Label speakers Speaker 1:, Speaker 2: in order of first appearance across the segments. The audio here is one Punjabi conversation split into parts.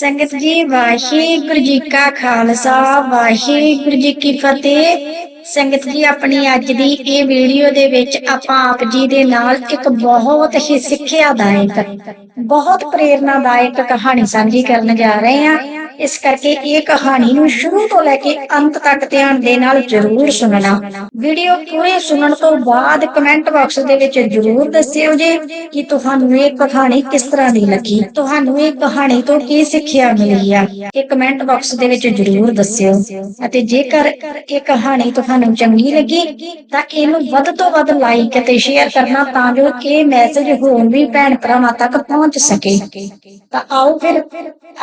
Speaker 1: ਸੰਗਤ ਜੀ, ਵਾਹਿਗੁਰੂ ਜੀ ਕਾ ਖਾਲਸਾ, ਵਾਹਿਗੁਰੂ ਜੀ ਕੀ ਫਤਿਹ। ਸੰਗਤ ਜੀ, ਆਪਣੀ ਅੱਜ ਦੀ ਇਹ ਵੀਡੀਓ ਦੇ ਵਿੱਚ ਆਪਾਂ ਆਪ ਜੀ ਦੇ ਨਾਲ ਇੱਕ ਬਹੁਤ ਹੀ ਸਿੱਖਿਆਦਾਇਕ, ਬਹੁਤ ਪ੍ਰੇਰਨਾਦਾਇਕ ਕਹਾਣੀ ਸਾਂਝੀ ਕਰਨ ਜਾ ਰਹੇ ਹਾਂ। ਇਸ ਕਰਕੇ ਇਹ ਕਹਾਣੀ ਨੂੰ ਸ਼ੁਰੂ ਤੋਂ ਲੈ ਕੇ ਅੰਤ ਤੱਕ ਧਿਆਨ ਦੇ ਨਾਲ ਜ਼ਰੂਰ ਸੁਣਨਾ। ਵੀਡੀਓ ਪੂਰੀ ਸੁਣਨ ਤੋਂ ਬਾਅਦ ਕਮੈਂਟ ਬਾਕਸ ਦੇ ਵਿੱਚ ਜ਼ਰੂਰ ਦੱਸਿਓ ਜੀ ਕਿ ਤੁਹਾਨੂੰ ਇਹ ਕਹਾਣੀ ਕਿਸ ਤਰ੍ਹਾਂ ਦੀ ਲੱਗੀ। ਤੁਹਾਨੂੰ ਇਹ ਕਹਾਣੀ ਤੋਂ ਕੀ ਸਿੱਖਿਆ ਮਿਲੀ ਆ? ਇਹ ਕਮੈਂਟ ਬਾਕਸ ਦੇ ਵਿੱਚ ਜ਼ਰੂਰ ਦੱਸਿਓ। ਅਤੇ ਜੇਕਰ ਇਹ ਕਹਾਣੀ ਤੁਹਾਨੂੰ ਚੰਗੀ ਲੱਗੀ, ਤਾਂ ਇਹਨੂੰ ਵੱਧ ਤੋਂ ਵੱਧ ਲਾਈਕ ਅਤੇ ਸ਼ੇਅਰ ਕਰਨਾ ਤਾਂ ਜੋ ਇਹ ਮੈਸੇਜ ਹੋਰ ਵੀ ਭੈਣ ਭਰਾਵਾਂ ਤੱਕ ਪਹੁੰਚ ਸਕੇ। ਤਾਂ ਆਓ ਫਿਰ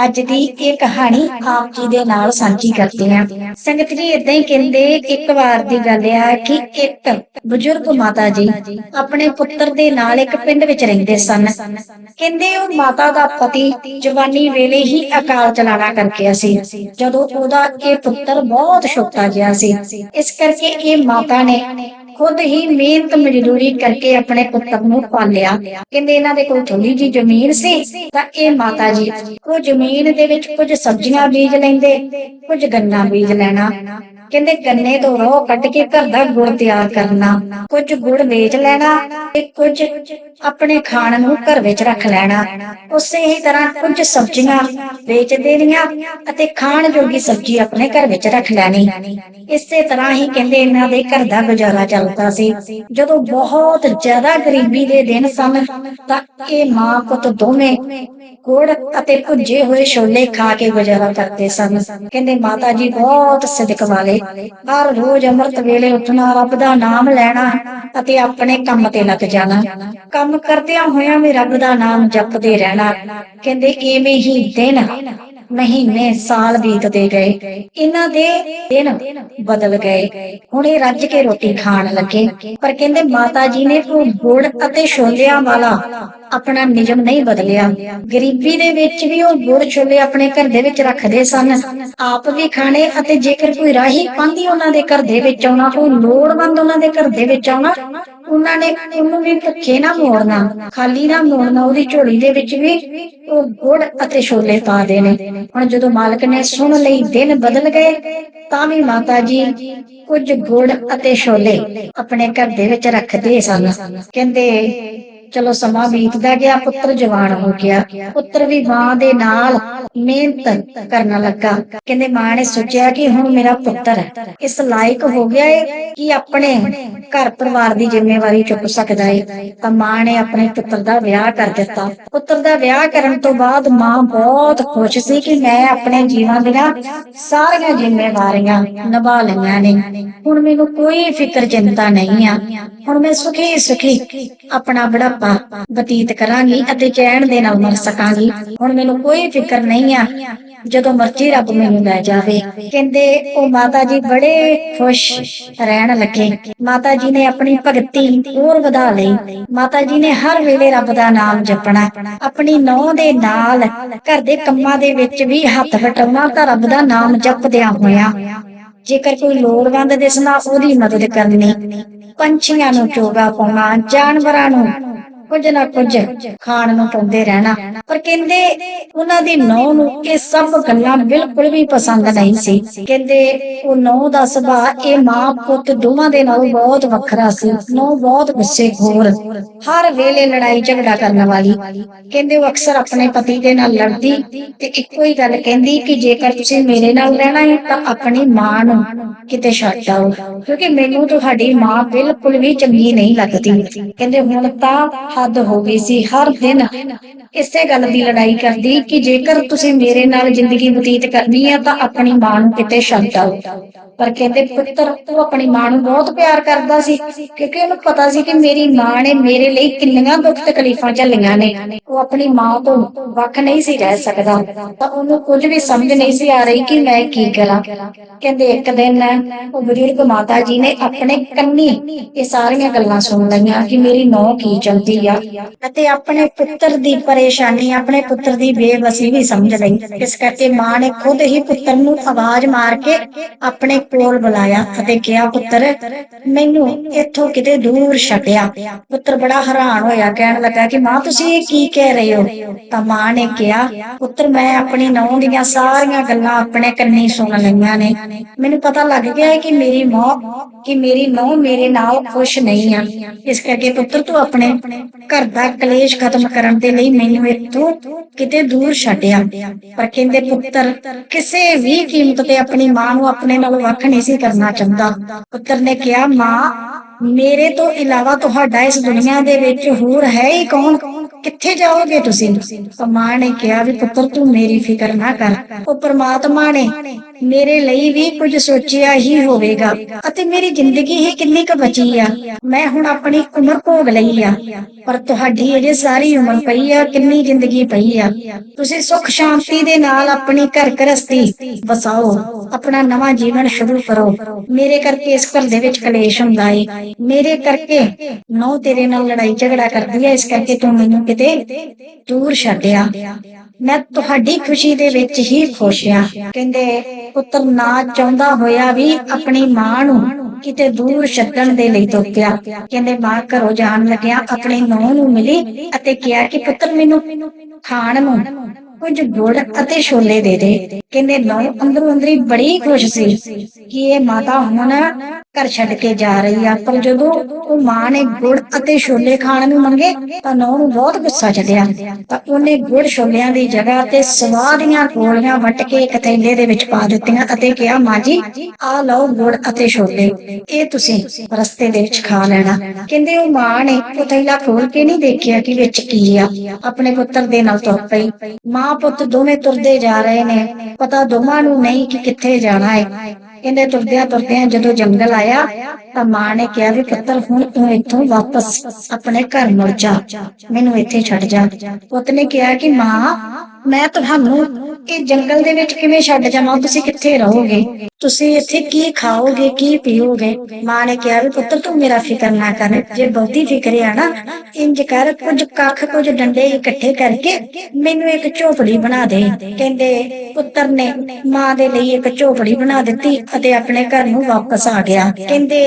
Speaker 1: ਅੱਜ ਦੀ ਇਹ ਕਹਾਣੀ ਆਪ ਜੀ ਦੇ ਨਾਲ ਸਾਂਝੀ ਕਰਦੇ ਹਾਂ। ਸੰਗਤ ਜੀ ਇਦਾਂ ਹੀ ਕਹਿੰਦੇ, ਇੱਕ ਵਾਰ ਦੀ ਗੱਲ ਆ ਕਿ ਇੱਕ ਬਜ਼ੁਰਗ ਮਾਤਾ ਜੀ ਆਪਣੇ ਪੁੱਤਰ ਦੇ ਨਾਲ ਇੱਕ ਪਿੰਡ ਵਿੱਚ ਰਹਿੰਦੇ ਸਨ। ਕਹਿੰਦੇ ਉਹ ਮਾਤਾ ਦਾ ਪਤੀ ਜਵਾਨੀ ਵੇਲੇ ਹੀ ਅਕਾਲ ਚਲਾਣਾ ਕਰ ਗਿਆ ਸੀ। ਜਦੋਂ ਉਹਦਾ ਇਹ ਪੁੱਤਰ ਬਹੁਤ ਛੋਟਾ ਜਿਹਾ ਸੀ। ਇਸ ਕਰਕੇ ਇਹ ਮਾਤਾ ਨੇ ਖੁਦ ਹੀ ਮਿਹਨਤ ਮਜ਼ਦੂਰੀ ਕਰਕੇ ਆਪਣੇ ਪੁੱਤਰ ਨੂੰ ਪਾਲਿਆ। ਕਹਿੰਦੇ ਇਹਨਾਂ ਦੇ ਕੋਲ ਥੋੜੀ ਜੀ ਜ਼ਮੀਨ ਸੀ, ਤਾਂ ਇਹ ਮਾਤਾ ਜੀ ਉਹ ਜ਼ਮੀਨ ਦੇ ਵਿੱਚ ਕੁਝ ਸਬਜ਼ੀਆਂ ਬੀਜ ਲੈਂਦੇ, ਕੁਝ ਗੰਨਾ ਬੀਜ ਲੈਣਾ। ਕਹਿੰਦੇ ਗੰਨੇ ਤੋਂ ਰੋਹ ਕੱਢ ਕੇ ਘਰ ਦਾ ਗੁੜ ਤਿਆਰ ਕਰਨਾ। ਕੁਝ ਗੁੜ ਵੇਚ ਲੈਣਾ ਤੇ ਕੁਝ ਆਪਣੇ ਖਾਣ ਨੂੰ ਘਰ ਵਿੱਚ ਰੱਖ ਲੈਣਾ। ਉਸੇ ਹੀ ਤਰ੍ਹਾਂ ਕੁਝ ਸਬਜ਼ੀਆਂ ਵੇਚ ਦੇਣੀਆਂ ਅਤੇ ਖਾਣ ਜੋਗੀ ਸਬਜ਼ੀ ਆਪਣੇ ਘਰ ਵਿੱਚ ਰੱਖ ਲੈਣੀ। ਇਸੇ ਤਰ੍ਹਾਂ ਹੀ ਕਹਿੰਦੇ ਇਹਨਾਂ ਦੇ ਘਰ ਦਾ ਗੁਜ਼ਾਰਾ ਚੱਲਦਾ ਸੀ। ਜਦੋਂ ਬਹੁਤ ਜ਼ਿਆਦਾ ਗਰੀਬੀ ਦੇ ਦਿਨ ਸਨ, ਤਾਂ ਇਹ ਮਾਂ ਪੁੱਤ ਦੋਵੇਂ ਗੁੜ ਅਤੇ ਭੁੱਜੇ ਹੋਏ ਛੋਲੇ ਖਾ ਕੇ ਗੁਜ਼ਾਰਾ ਕਰਦੇ ਸਨ। ਕਹਿੰਦੇ ਮਾਤਾ ਜੀ ਬਹੁਤ ਸਿਦਕ ਵਾਲੇ ਹਰ ਰੋਜ਼ ਅੰਮ੍ਰਿਤ ਵੇਲੇ ਉੱਠਣਾ ਰੱਬ ਦਾ ਨਾਮ ਲੈਣਾ ਅਤੇ ਆਪਣੇ ਕੰਮ ਤੇ ਲੱਗ ਜਾਣਾ। ਕੰਮ ਕਰਦਿਆਂ ਹੋਇਆਂ ਵੀ ਰੱਬ ਦਾ ਨਾਮ ਜਪਦੇ ਰਹਿਣਾ। ਕਹਿੰਦੇ ਐਵੇਂ ਹੀ ਦਿਨ ਮਹੀਨੇ ਸਾਲ ਬੀਤਦੇ ਗਏ। ਇਹਨਾਂ ਦੇ ਦਿਨ ਬਦਲ ਗਏ। ਹੁਣ ਇਹ ਰੱਜ ਕੇ ਰੋਟੀ ਖਾਣ ਲੱਗੇ। ਪਰ ਕਹਿੰਦੇ ਮਾਤਾ ਜੀ ਨੇ ਉਹ ਗੁੜ ਅਤੇ ਛੋਲਿਆਂ ਵਾਲਾ ਆਪਣਾ ਨਿਯਮ ਨਹੀਂ ਬਦਲਿਆ। ਗਰੀਬੀ ਦੇ ਵਿੱਚ ਵੀ ਉਹ ਗੁੜ ਛੋਲੇ ਆਪਣੇ ਘਰ ਦੇ ਵਿੱਚ ਰੱਖਦੇ ਸਨ। ਆਪ ਵੀ ਖਾਣੇ ਅਤੇ ਜੇਕਰ ਕੋਈ ਰਾਹੀ ਪਾਂਦੀ ਉਹਨਾਂ ਦੇ ਘਰ ਦੇ ਵਿੱਚ ਆਉਣਾ, ਕੋਈ ਲੋੜਵੰਦ ਉਹਨਾਂ ਦੇ ਘਰ ਦੇ ਵਿੱਚ ਆਉਣਾ ਉਹਨਾਂ ਨੇ ਉਹਨੂੰ ਵੀ ਭੁੱਖੇ ਨਾ ਮੋੜਨਾ, ਖਾਲੀ ਨਾ ਮੋੜਨਾ, ਉਹਦੀ ਝੋਲੀ ਦੇ ਵਿੱਚ ਵੀ ਉਹ ਗੁੜ ਅਤੇ ਛੋਲੇ ਪਾ ਦੇਣੇ। ਹੁਣ ਜਦੋਂ ਮਾਲਕ ਨੇ ਸੁਣ ਲਈ ਦਿਨ ਬਦਲ ਗਏ, ਤਾਂ ਵੀ ਮਾਤਾ ਜੀ ਕੁਝ ਗੁੜ ਅਤੇ ਛੋਲੇ ਆਪਣੇ ਘਰ ਦੇ ਵਿੱਚ ਰੱਖਦੇ ਸਨ। ਕਹਿੰਦੇ ਚਲੋ ਸਮਾਂ ਬੀਤਦਾ ਗਿਆ, ਪੁੱਤਰ ਜਵਾਨ ਹੋ ਗਿਆ। ਪੁੱਤਰ ਵੀ ਮਾਂ ਦੇ ਨਾਲ ਮਿਹਨਤ ਕਰਨ ਲੱਗਾ। ਕਹਿੰਦੇ, ਮਾਂ ਨੇ ਸੋਚਿਆ ਕਿ ਹੁਣ ਮੇਰਾ ਪੁੱਤਰ ਇਸ ਲਾਇਕ ਹੋ ਗਿਆ ਹੈ ਕਿ ਆਪਣੇ ਘਰ ਪਰਿਵਾਰ ਦੀ ਜ਼ਿੰਮੇਵਾਰੀ ਚੁੱਕ ਸਕਦਾ ਹੈ ਤਾਂ ਮਾਂ ਨੇ ਆਪਣੇ ਪੁੱਤਰ ਦਾ ਵਿਆਹ ਕਰ ਦਿੱਤਾ। ਪੁੱਤਰ ਦਾ ਵਿਆਹ ਕਰਨ ਤੋਂ ਬਾਅਦ ਮਾਂ ਬਹੁਤ ਖੁਸ਼ ਸੀ ਕਿ ਮੈਂ ਆਪਣੇ ਜੀਵਨ ਦੀਆਂ ਸਾਰੀਆਂ ਜ਼ਿੰਮੇਵਾਰੀਆਂ ਨਿਭਾ ਲਈਆਂ ਨੇ। ਹੁਣ ਮੈਨੂੰ ਕੋਈ ਫਿਕਰ ਚਿੰਤਾ ਨਹੀਂ ਆ। ਹੁਣ ਮੈਂ ਸੁਖੀ ਸੁਖੀ ਆਪਣਾ ਬੜਾ ਬੁਢਾਪਾ ਬਤੀਤ ਕਰਾਂਗੀ ਅਤੇ ਚੈਨ ਦੇ ਨਾਲ ਮਰ ਸਕਾਂਗੀ। ਹੁਣ ਮੈਨੂੰ ਕੋਈ ਫਿਕਰ ਨਹੀਂ ਆ ਜਦੋਂ ਮਰਜ਼ੀ ਰੱਬ ਮੈਨੂੰ ਲੈ ਜਾਵੇ। ਕਹਿੰਦੇ, ਉਹ ਮਾਤਾ ਜੀ ਬੜੇ ਖੁਸ਼ ਰਹਿਣ ਲੱਗੇ। ਮਾਤਾ ਜੀ ਨੇ ਆਪਣੀ ਭਗਤੀ ਹੋਰ ਵਧਾ ਲਈ। ਮਾਤਾ ਜੀ ਨੇ ਹਰ ਵੇਲੇ ਰੱਬ ਦਾ ਨਾਮ ਜਪਣਾ। ਆਪਣੀ ਨੌ ਦੇ ਨਾਲ ਘਰ ਦੇ ਕੰਮਾਂ ਦੇ ਵਿੱਚ ਵੀ ਹੱਥ ਵਟਾਉਣਾ ਤਾਂ ਰੱਬ ਦਾ ਨਾਮ ਜਪਦਿਆਂ ਹੋਇਆ। ਜੇਕਰ ਕੋਈ ਲੋੜਵੰਦ ਦਿਸਣਾ ਉਹਦੀ ਮਦਦ ਕਰਨੀ। ਪੰਛੀਆਂ ਨੂੰ ਚੋਗਾ ਪਾਉਣਾ, ਜਾਨਵਰਾਂ ਨੂੰ ਕੁਝ ਨਾ ਕੁਝ ਖਾਣ ਨੂੰ ਪਾਉਂਦੇ ਰਹਿਣਾ। ਪਰ ਕਹਿੰਦੇ ਉਹਨਾਂ ਦੀ ਨੌ ਨੂੰ ਇਹ ਸਭ ਗੱਲਾਂ ਬਿਲਕੁਲ ਵੀ ਪਸੰਦ ਨਹੀਂ ਸੀ। ਕਹਿੰਦੇ ਉਹ ਨੌ ਦਾ ਸੁਭਾਅ ਇਹ ਮਾਂ ਪੁੱਤ ਦੋਵਾਂ ਦੇ ਨਾਲੋਂ ਬਹੁਤ ਵੱਖਰਾ ਸੀ। ਨੌ ਬਹੁਤ ਗੁੱਸੇ ਖੋਰ। ਹਰ ਵੇਲੇ ਲੜਾਈ ਝਗੜਾ ਕਰਨ ਵਾਲੀ। ਕਹਿੰਦੇ ਉਹ ਅਕਸਰ ਆਪਣੇ ਪਤੀ ਦੇ ਨਾਲ ਲੜਦੀ ਤੇ ਇੱਕੋ ਹੀ ਗੱਲ ਕਹਿੰਦੀ ਕਿ ਜੇਕਰ ਤੁਸੀਂ ਮੇਰੇ ਨਾਲ ਰਹਿਣਾ ਹੈ ਤਾਂ ਆਪਣੀ ਮਾਂ ਨੂੰ ਕਿਤੇ ਛੱਡ ਆਓ। ਕਿਉਂਕਿ ਮੈਨੂੰ ਤੁਹਾਡੀ ਮਾਂ ਬਿਲਕੁਲ ਵੀ ਚੰਗੀ ਨਹੀਂ ਲੱਗਦੀ। ਕਹਿੰਦੇ ਹੁਣ ਤਾਂ ਹੱਦ ਹੋ ਗਈ ਸੀ। ਹਰ ਦਿਨ ਇਸੇ ਗੱਲ ਦੀ ਲੜਾਈ ਕਰਦੀ ਕਿ ਜੇਕਰ ਤੁਸੀਂ ਮੇਰੇ ਨਾਲ ਜ਼ਿੰਦਗੀ ਬਤੀਤ ਕਰਨੀ ਹੈ ਤਾਂ ਆਪਣੀ ਮਾਂ ਨੂੰ ਕਿਤੇ ਛੱਡ ਆਓ ਪਰ ਕਹਿੰਦੇ ਪੁੱਤਰ ਉਹ ਆਪਣੀ ਮਾਂ ਨੂੰ ਬਹੁਤ ਪਿਆਰ ਕਰਦਾ ਸੀ, ਕਿਉਂਕਿ ਉਹਨੂੰ ਪਤਾ ਸੀ ਕਿ ਮੇਰੀ ਮਾਂ ਨੇ ਮੇਰੇ ਲਈ ਕਿੰਨੀਆਂ ਦੁੱਖ ਤਕਲੀਫਾਂ ਝੱਲੀਆਂ ਨੇ। ਉਹ ਆਪਣੀ ਮਾਂ ਤੋਂ ਵੱਖ ਨਹੀਂ ਸੀ ਰਹਿ ਸਕਦਾ। ਤਾਂ ਉਹਨੂੰ ਕੁਝ ਵੀ ਸਮਝ ਨਹੀਂ ਸੀ ਆ ਰਹੀ ਕਿ ਮੈਂ ਕੀ ਕਰਾਂ। ਕਹਿੰਦੇ ਇੱਕ ਦਿਨ ਉਹ ਬਜ਼ੁਰਗ ਮਾਤਾ ਜੀ ਨੇ ਆਪਣੇ ਕੰਨੀ ਇਹ ਸਾਰੀਆਂ ਗੱਲਾਂ ਸੁਣ ਲਈਆਂ ਕਿ ਮੇਰੀ ਨੌ ਕੀ ਚਲਦੀ ਆ। ਅਤੇ ਆਪਣੇ ਪੁੱਤਰ ਦੀ ਪਰੇਸ਼ਾਨੀ, ਆਪਣੇ ਪੁੱਤਰ ਦੀ ਬੇਬਸੀ ਵੀ ਸਮਝ ਲਈ। ਇਸ ਕਰਕੇ ਮਾਂ ਨੇ ਖੁਦ ਹੀ ਪੁੱਤਰ ਨੂੰ ਆਵਾਜ਼ ਮਾਰ ਕੇ ਆਪਣੇ ਕੋਲ ਬੁਲਾਇਆ ਅਤੇ ਕਿਹਾ, ਪੁੱਤਰ, ਮੈਨੂੰ ਇੱਥੋਂ ਕਿਤੇ ਦੂਰ ਛੱਡਿਆ। ਪੁੱਤਰ ਬੜਾ ਹੈਰਾਨ ਹੋਇਆ, ਕਹਿਣ ਲੱਗਾ ਕਿ ਮਾਂ, ਤੁਸੀਂ ਇਹ ਕੀ ਕਹਿ ਰਹੇ ਹੋ? ਤਾਂ ਮਾਂ ਨੇ ਕਿਹਾ, ਪੁੱਤਰ, ਮੈਂ ਆਪਣੀ ਨੌਂ ਦੀਆਂ ਸਾਰੀਆਂ ਗੱਲਾਂ ਆਪਣੇ ਕੰਨੀ ਸੁਣ ਲਈਆਂ ਨੇ। ਮੈਨੂੰ ਪਤਾ ਲੱਗ ਗਿਆ ਹੈ ਕਿ ਮੇਰੀ ਮਾਂ, ਕਿ ਮੇਰੀ ਨੌਂ ਮੇਰੇ ਨਾਲ ਖੁਸ਼ ਨਹੀਂ ਆ ਇਸ ਕਰਕੇ ਪੁੱਤਰ, ਤੂੰ ਆਪਣੇ ਘਰ ਦਾ ਕਲੇਸ਼ ਖਤਮ ਕਰਨ ਦੇ ਲਈ ਮੈਨੂੰ ਇੱਥੋਂ ਕਿਤੇ ਦੂਰ ਛੱਡਿਆ। ਪਰ ਕਹਿੰਦੇ, ਪੁੱਤਰ, ਕਿਸੇ ਵੀ ਕੀਮਤ ਤੇ ਆਪਣੀ ਮਾਂ ਨੂੰ ਆਪਣੇ ਨਾਲ ਵੱਖ ਨਹੀਂ ਸੀ ਕਰਨਾ ਚਾਹੁੰਦਾ। ਪੁੱਤਰ ਨੇ ਕਿਹਾ, ਮਾਂ, ਮੇਰੇ ਤੋਂ ਇਲਾਵਾ ਤੁਹਾਡਾ ਇਸ ਦੁਨੀਆ ਦੇ ਵਿੱਚ ਹੋਰ ਹੈ ਹੀ ਕੌਣ? ਕਿੱਥੇ ਜਾਓਗੇ ਤੁਸੀਂ? ਮਾਂ ਨੇ ਕਿਹਾ ਵੀ, ਪੁੱਤਰ, ਤੂੰ ਮੇਰੀ ਫਿਕਰ ਨਾ ਕਰ। ਉਹ ਪ੍ਰਮਾਤਮਾ ਨੇ ਮੇਰੇ ਲਈ ਵੀ ਕੁਝ ਸੋਚਿਆ ਹੀ ਹੋਵੇਗਾ ਅਤੇ ਮੇਰੀ ਜ਼ਿੰਦਗੀ ਹੀ ਕਿੰਨੀ ਕੁ ਬਚੀ ਆ। ਮੈਂ ਹੁਣ ਆਪਣੀ ਉਮਰ ਭੋਗ ਲਈ ਆ। ਪਰ ਤੁਹਾਡੀ ਅਜੇ ਸਾਰੀ ਉਮਰ ਪਈ ਆ, ਕਿੰਨੀ ਜ਼ਿੰਦਗੀ ਪਈ ਆ? ਤੁਸੀਂ ਸੁਖ ਸ਼ਾਂਤੀ ਦੇ ਨਾਲ ਆਪਣੀ ਘਰ ਗ੍ਰਸਤੀ ਵਸਾਓ, ਆਪਣਾ ਨਵਾਂ ਜੀਵਨ ਸ਼ੁਰੂ ਕਰੋ। ਮੇਰੇ ਕਰਕੇ ਇਸ ਘਰ ਦੇ ਵਿੱਚ ਕਲੇਸ਼ ਹੁੰਦਾ ਏ। ਮੇਰੇ ਕਰਕੇ ਨੌ ਤੇਰੇ ਨਾਲ ਲੜਾਈ ਝਗੜਾ ਕਰਦੀ ਹੈ ਇਸ ਕਰਕੇ ਤੂੰ ਮੈਨੂੰ ਕਿਤੇ ਦੂਰ ਛੱਡਿਆ ਮੈਂ ਤੁਹਾਡੀ ਖੁਸ਼ੀ ਦੇ ਵਿੱਚ ਹੀ ਖੁਸ਼ ਆ ਕਹਿੰਦੇ, ਪੁੱਤਰ, ਨਾ ਚਾਹੁੰਦਾ ਹੋਇਆ ਵੀ ਆਪਣੀ ਮਾਂ ਨੂੰ ਕਿਤੇ ਦੂਰ ਛੱਡਣ ਦੇ ਲਈ ਤੋਕਿਆ ਕਹਿੰਦੇ, ਮਾਂ ਘਰੋਂ ਜਾਣ ਲੱਗਿਆ ਆਪਣੇ ਨੂੰਹ ਨੂੰ ਮਿਲੀ ਅਤੇ ਕਿਹਾ ਕਿ ਪੁੱਤਰ, ਮੈਨੂੰ ਖਾਣ ਨੂੰ ਕੁਝ ਗੁੜ ਅਤੇ ਛੋਲੇ ਦੇ ਦੇ। ਕਹਿੰਦੇ ਨੌ ਅੰਦਰੋਂ ਅੰਦਰੀ ਬੜੀ ਖੁਸ਼ ਸੀ ਕਿ ਇਹ ਮਾਤਾ ਹੁਣ ਘਰ ਛੱਡ ਕੇ ਜਾ ਰਹੀ ਆ। ਪਰ ਜਦੋਂ ਉਹ ਮਾਂ ਨੇ ਗੁੜ ਅਤੇ ਛੋਲੇ ਖਾਣ ਨੂੰ ਮੰਗੇ, ਤਾਂ ਨੌ ਨੂੰ ਬਹੁਤ ਗੁੱਸਾ ਚੜਿਆ। ਤਾਂ ਉਹਨੇ ਗੁੜ ਛੋਲਿਆਂ ਦੀ ਜਗ੍ਹਾ ਤੇ ਸਵਾਹ ਦੀਆਂ ਗੋਲੀਆਂ ਵੱਟ ਕੇ ਇੱਕ ਥੈਲੇ ਦੇ ਵਿੱਚ ਪਾ ਦਿੱਤੀਆਂ ਅਤੇ ਕਿਹਾ, ਮਾਂ ਜੀ, ਆ ਲਓ ਗੁੜ ਅਤੇ ਛੋਲੇ। ਇਹ ਤੁਸੀਂ ਰਸਤੇ ਦੇ ਵਿੱਚ ਖਾ ਲੈਣਾ। ਕਹਿੰਦੇ, ਉਹ ਮਾਂ ਨੇ ਉਹ ਥੈਲਾ ਖੋਲ ਕੇ ਨਹੀਂ ਦੇਖਿਆ ਕਿ ਵਿੱਚ ਕੀ ਆ। ਆਪਣੇ ਪੁੱਤਰ ਦੇ ਨਾਲ ਤੁਰ ਪਈ। ਮਾਂ ਪੁੱਤ ਦੋਵੇਂ ਤੁਰਦੇ ਜਾ ਰਹੇ ਨੇ। ਪਤਾ ਦੋਵਾਂ ਨੂੰ ਨਹੀਂ ਕਿ ਕਿੱਥੇ ਜਾਣਾ ਹੈ ਕਹਿੰਦੇ ਤੁਰਦਿਆਂ ਤੁਰਦਿਆਂ ਜਦੋਂ ਜੰਗਲ ਆਇਆ, ਤਾਂ ਮਾਂ ਨੇ ਕਿਹਾ ਵੀ ਪੁੱਤਰ, ਹੁਣ ਤੂੰ ਇੱਥੋਂ ਵਾਪਸ ਆਪਣੇ ਘਰ ਮੁੜ ਜਾ। ਮੈਨੂੰ ਇੱਥੇ ਛੱਡ ਜਾ। ਪੁੱਤ ਨੇ ਕਿਹਾ ਕਿ ਮਾਂ, ਮੈਂ ਤੁਹਾਨੂੰ ਇਹ ਜੰਗਲ ਦੇ ਵਿੱਚ ਕਿਵੇਂ ਛੱਡ ਜਾਵਾਂ? ਤੁਸੀਂ ਕਿੱਥੇ ਰਹੋਗੇ? ਤੁਸੀਂ ਇੱਥੇ ਕੀ ਖਾਓਗੇ, ਕੀ ਪੀਓਗੇ? ਮਾਂ ਨੇ ਕਿਹਾ ਵੀ ਪੁੱਤਰ, ਤੂੰ ਮੇਰਾ ਫਿਕਰ ਨਾ ਕਰ। ਜੇ ਬਹੁਤੀ ਫਿਕਰ ਆ ਨਾ, ਇੰਜ ਕਰ, ਕੁਝ ਕੱਖ, ਕੁਝ ਡੰਡੇ ਇਕੱਠੇ ਕਰਕੇ ਮੈਨੂੰ ਇੱਕ ਝੋਪੜੀ ਬਣਾ ਦੇ। ਕਹਿੰਦੇ, ਪੁੱਤਰ ਨੇ ਮਾਂ ਦੇ ਲਈ ਇੱਕ ਝੋਪੜੀ ਬਣਾ ਦਿੱਤੀ ਅਤੇ ਆਪਣੇ ਘਰ ਨੂੰ ਵਾਪਸ ਆ ਗਿਆ। ਕਹਿੰਦੇ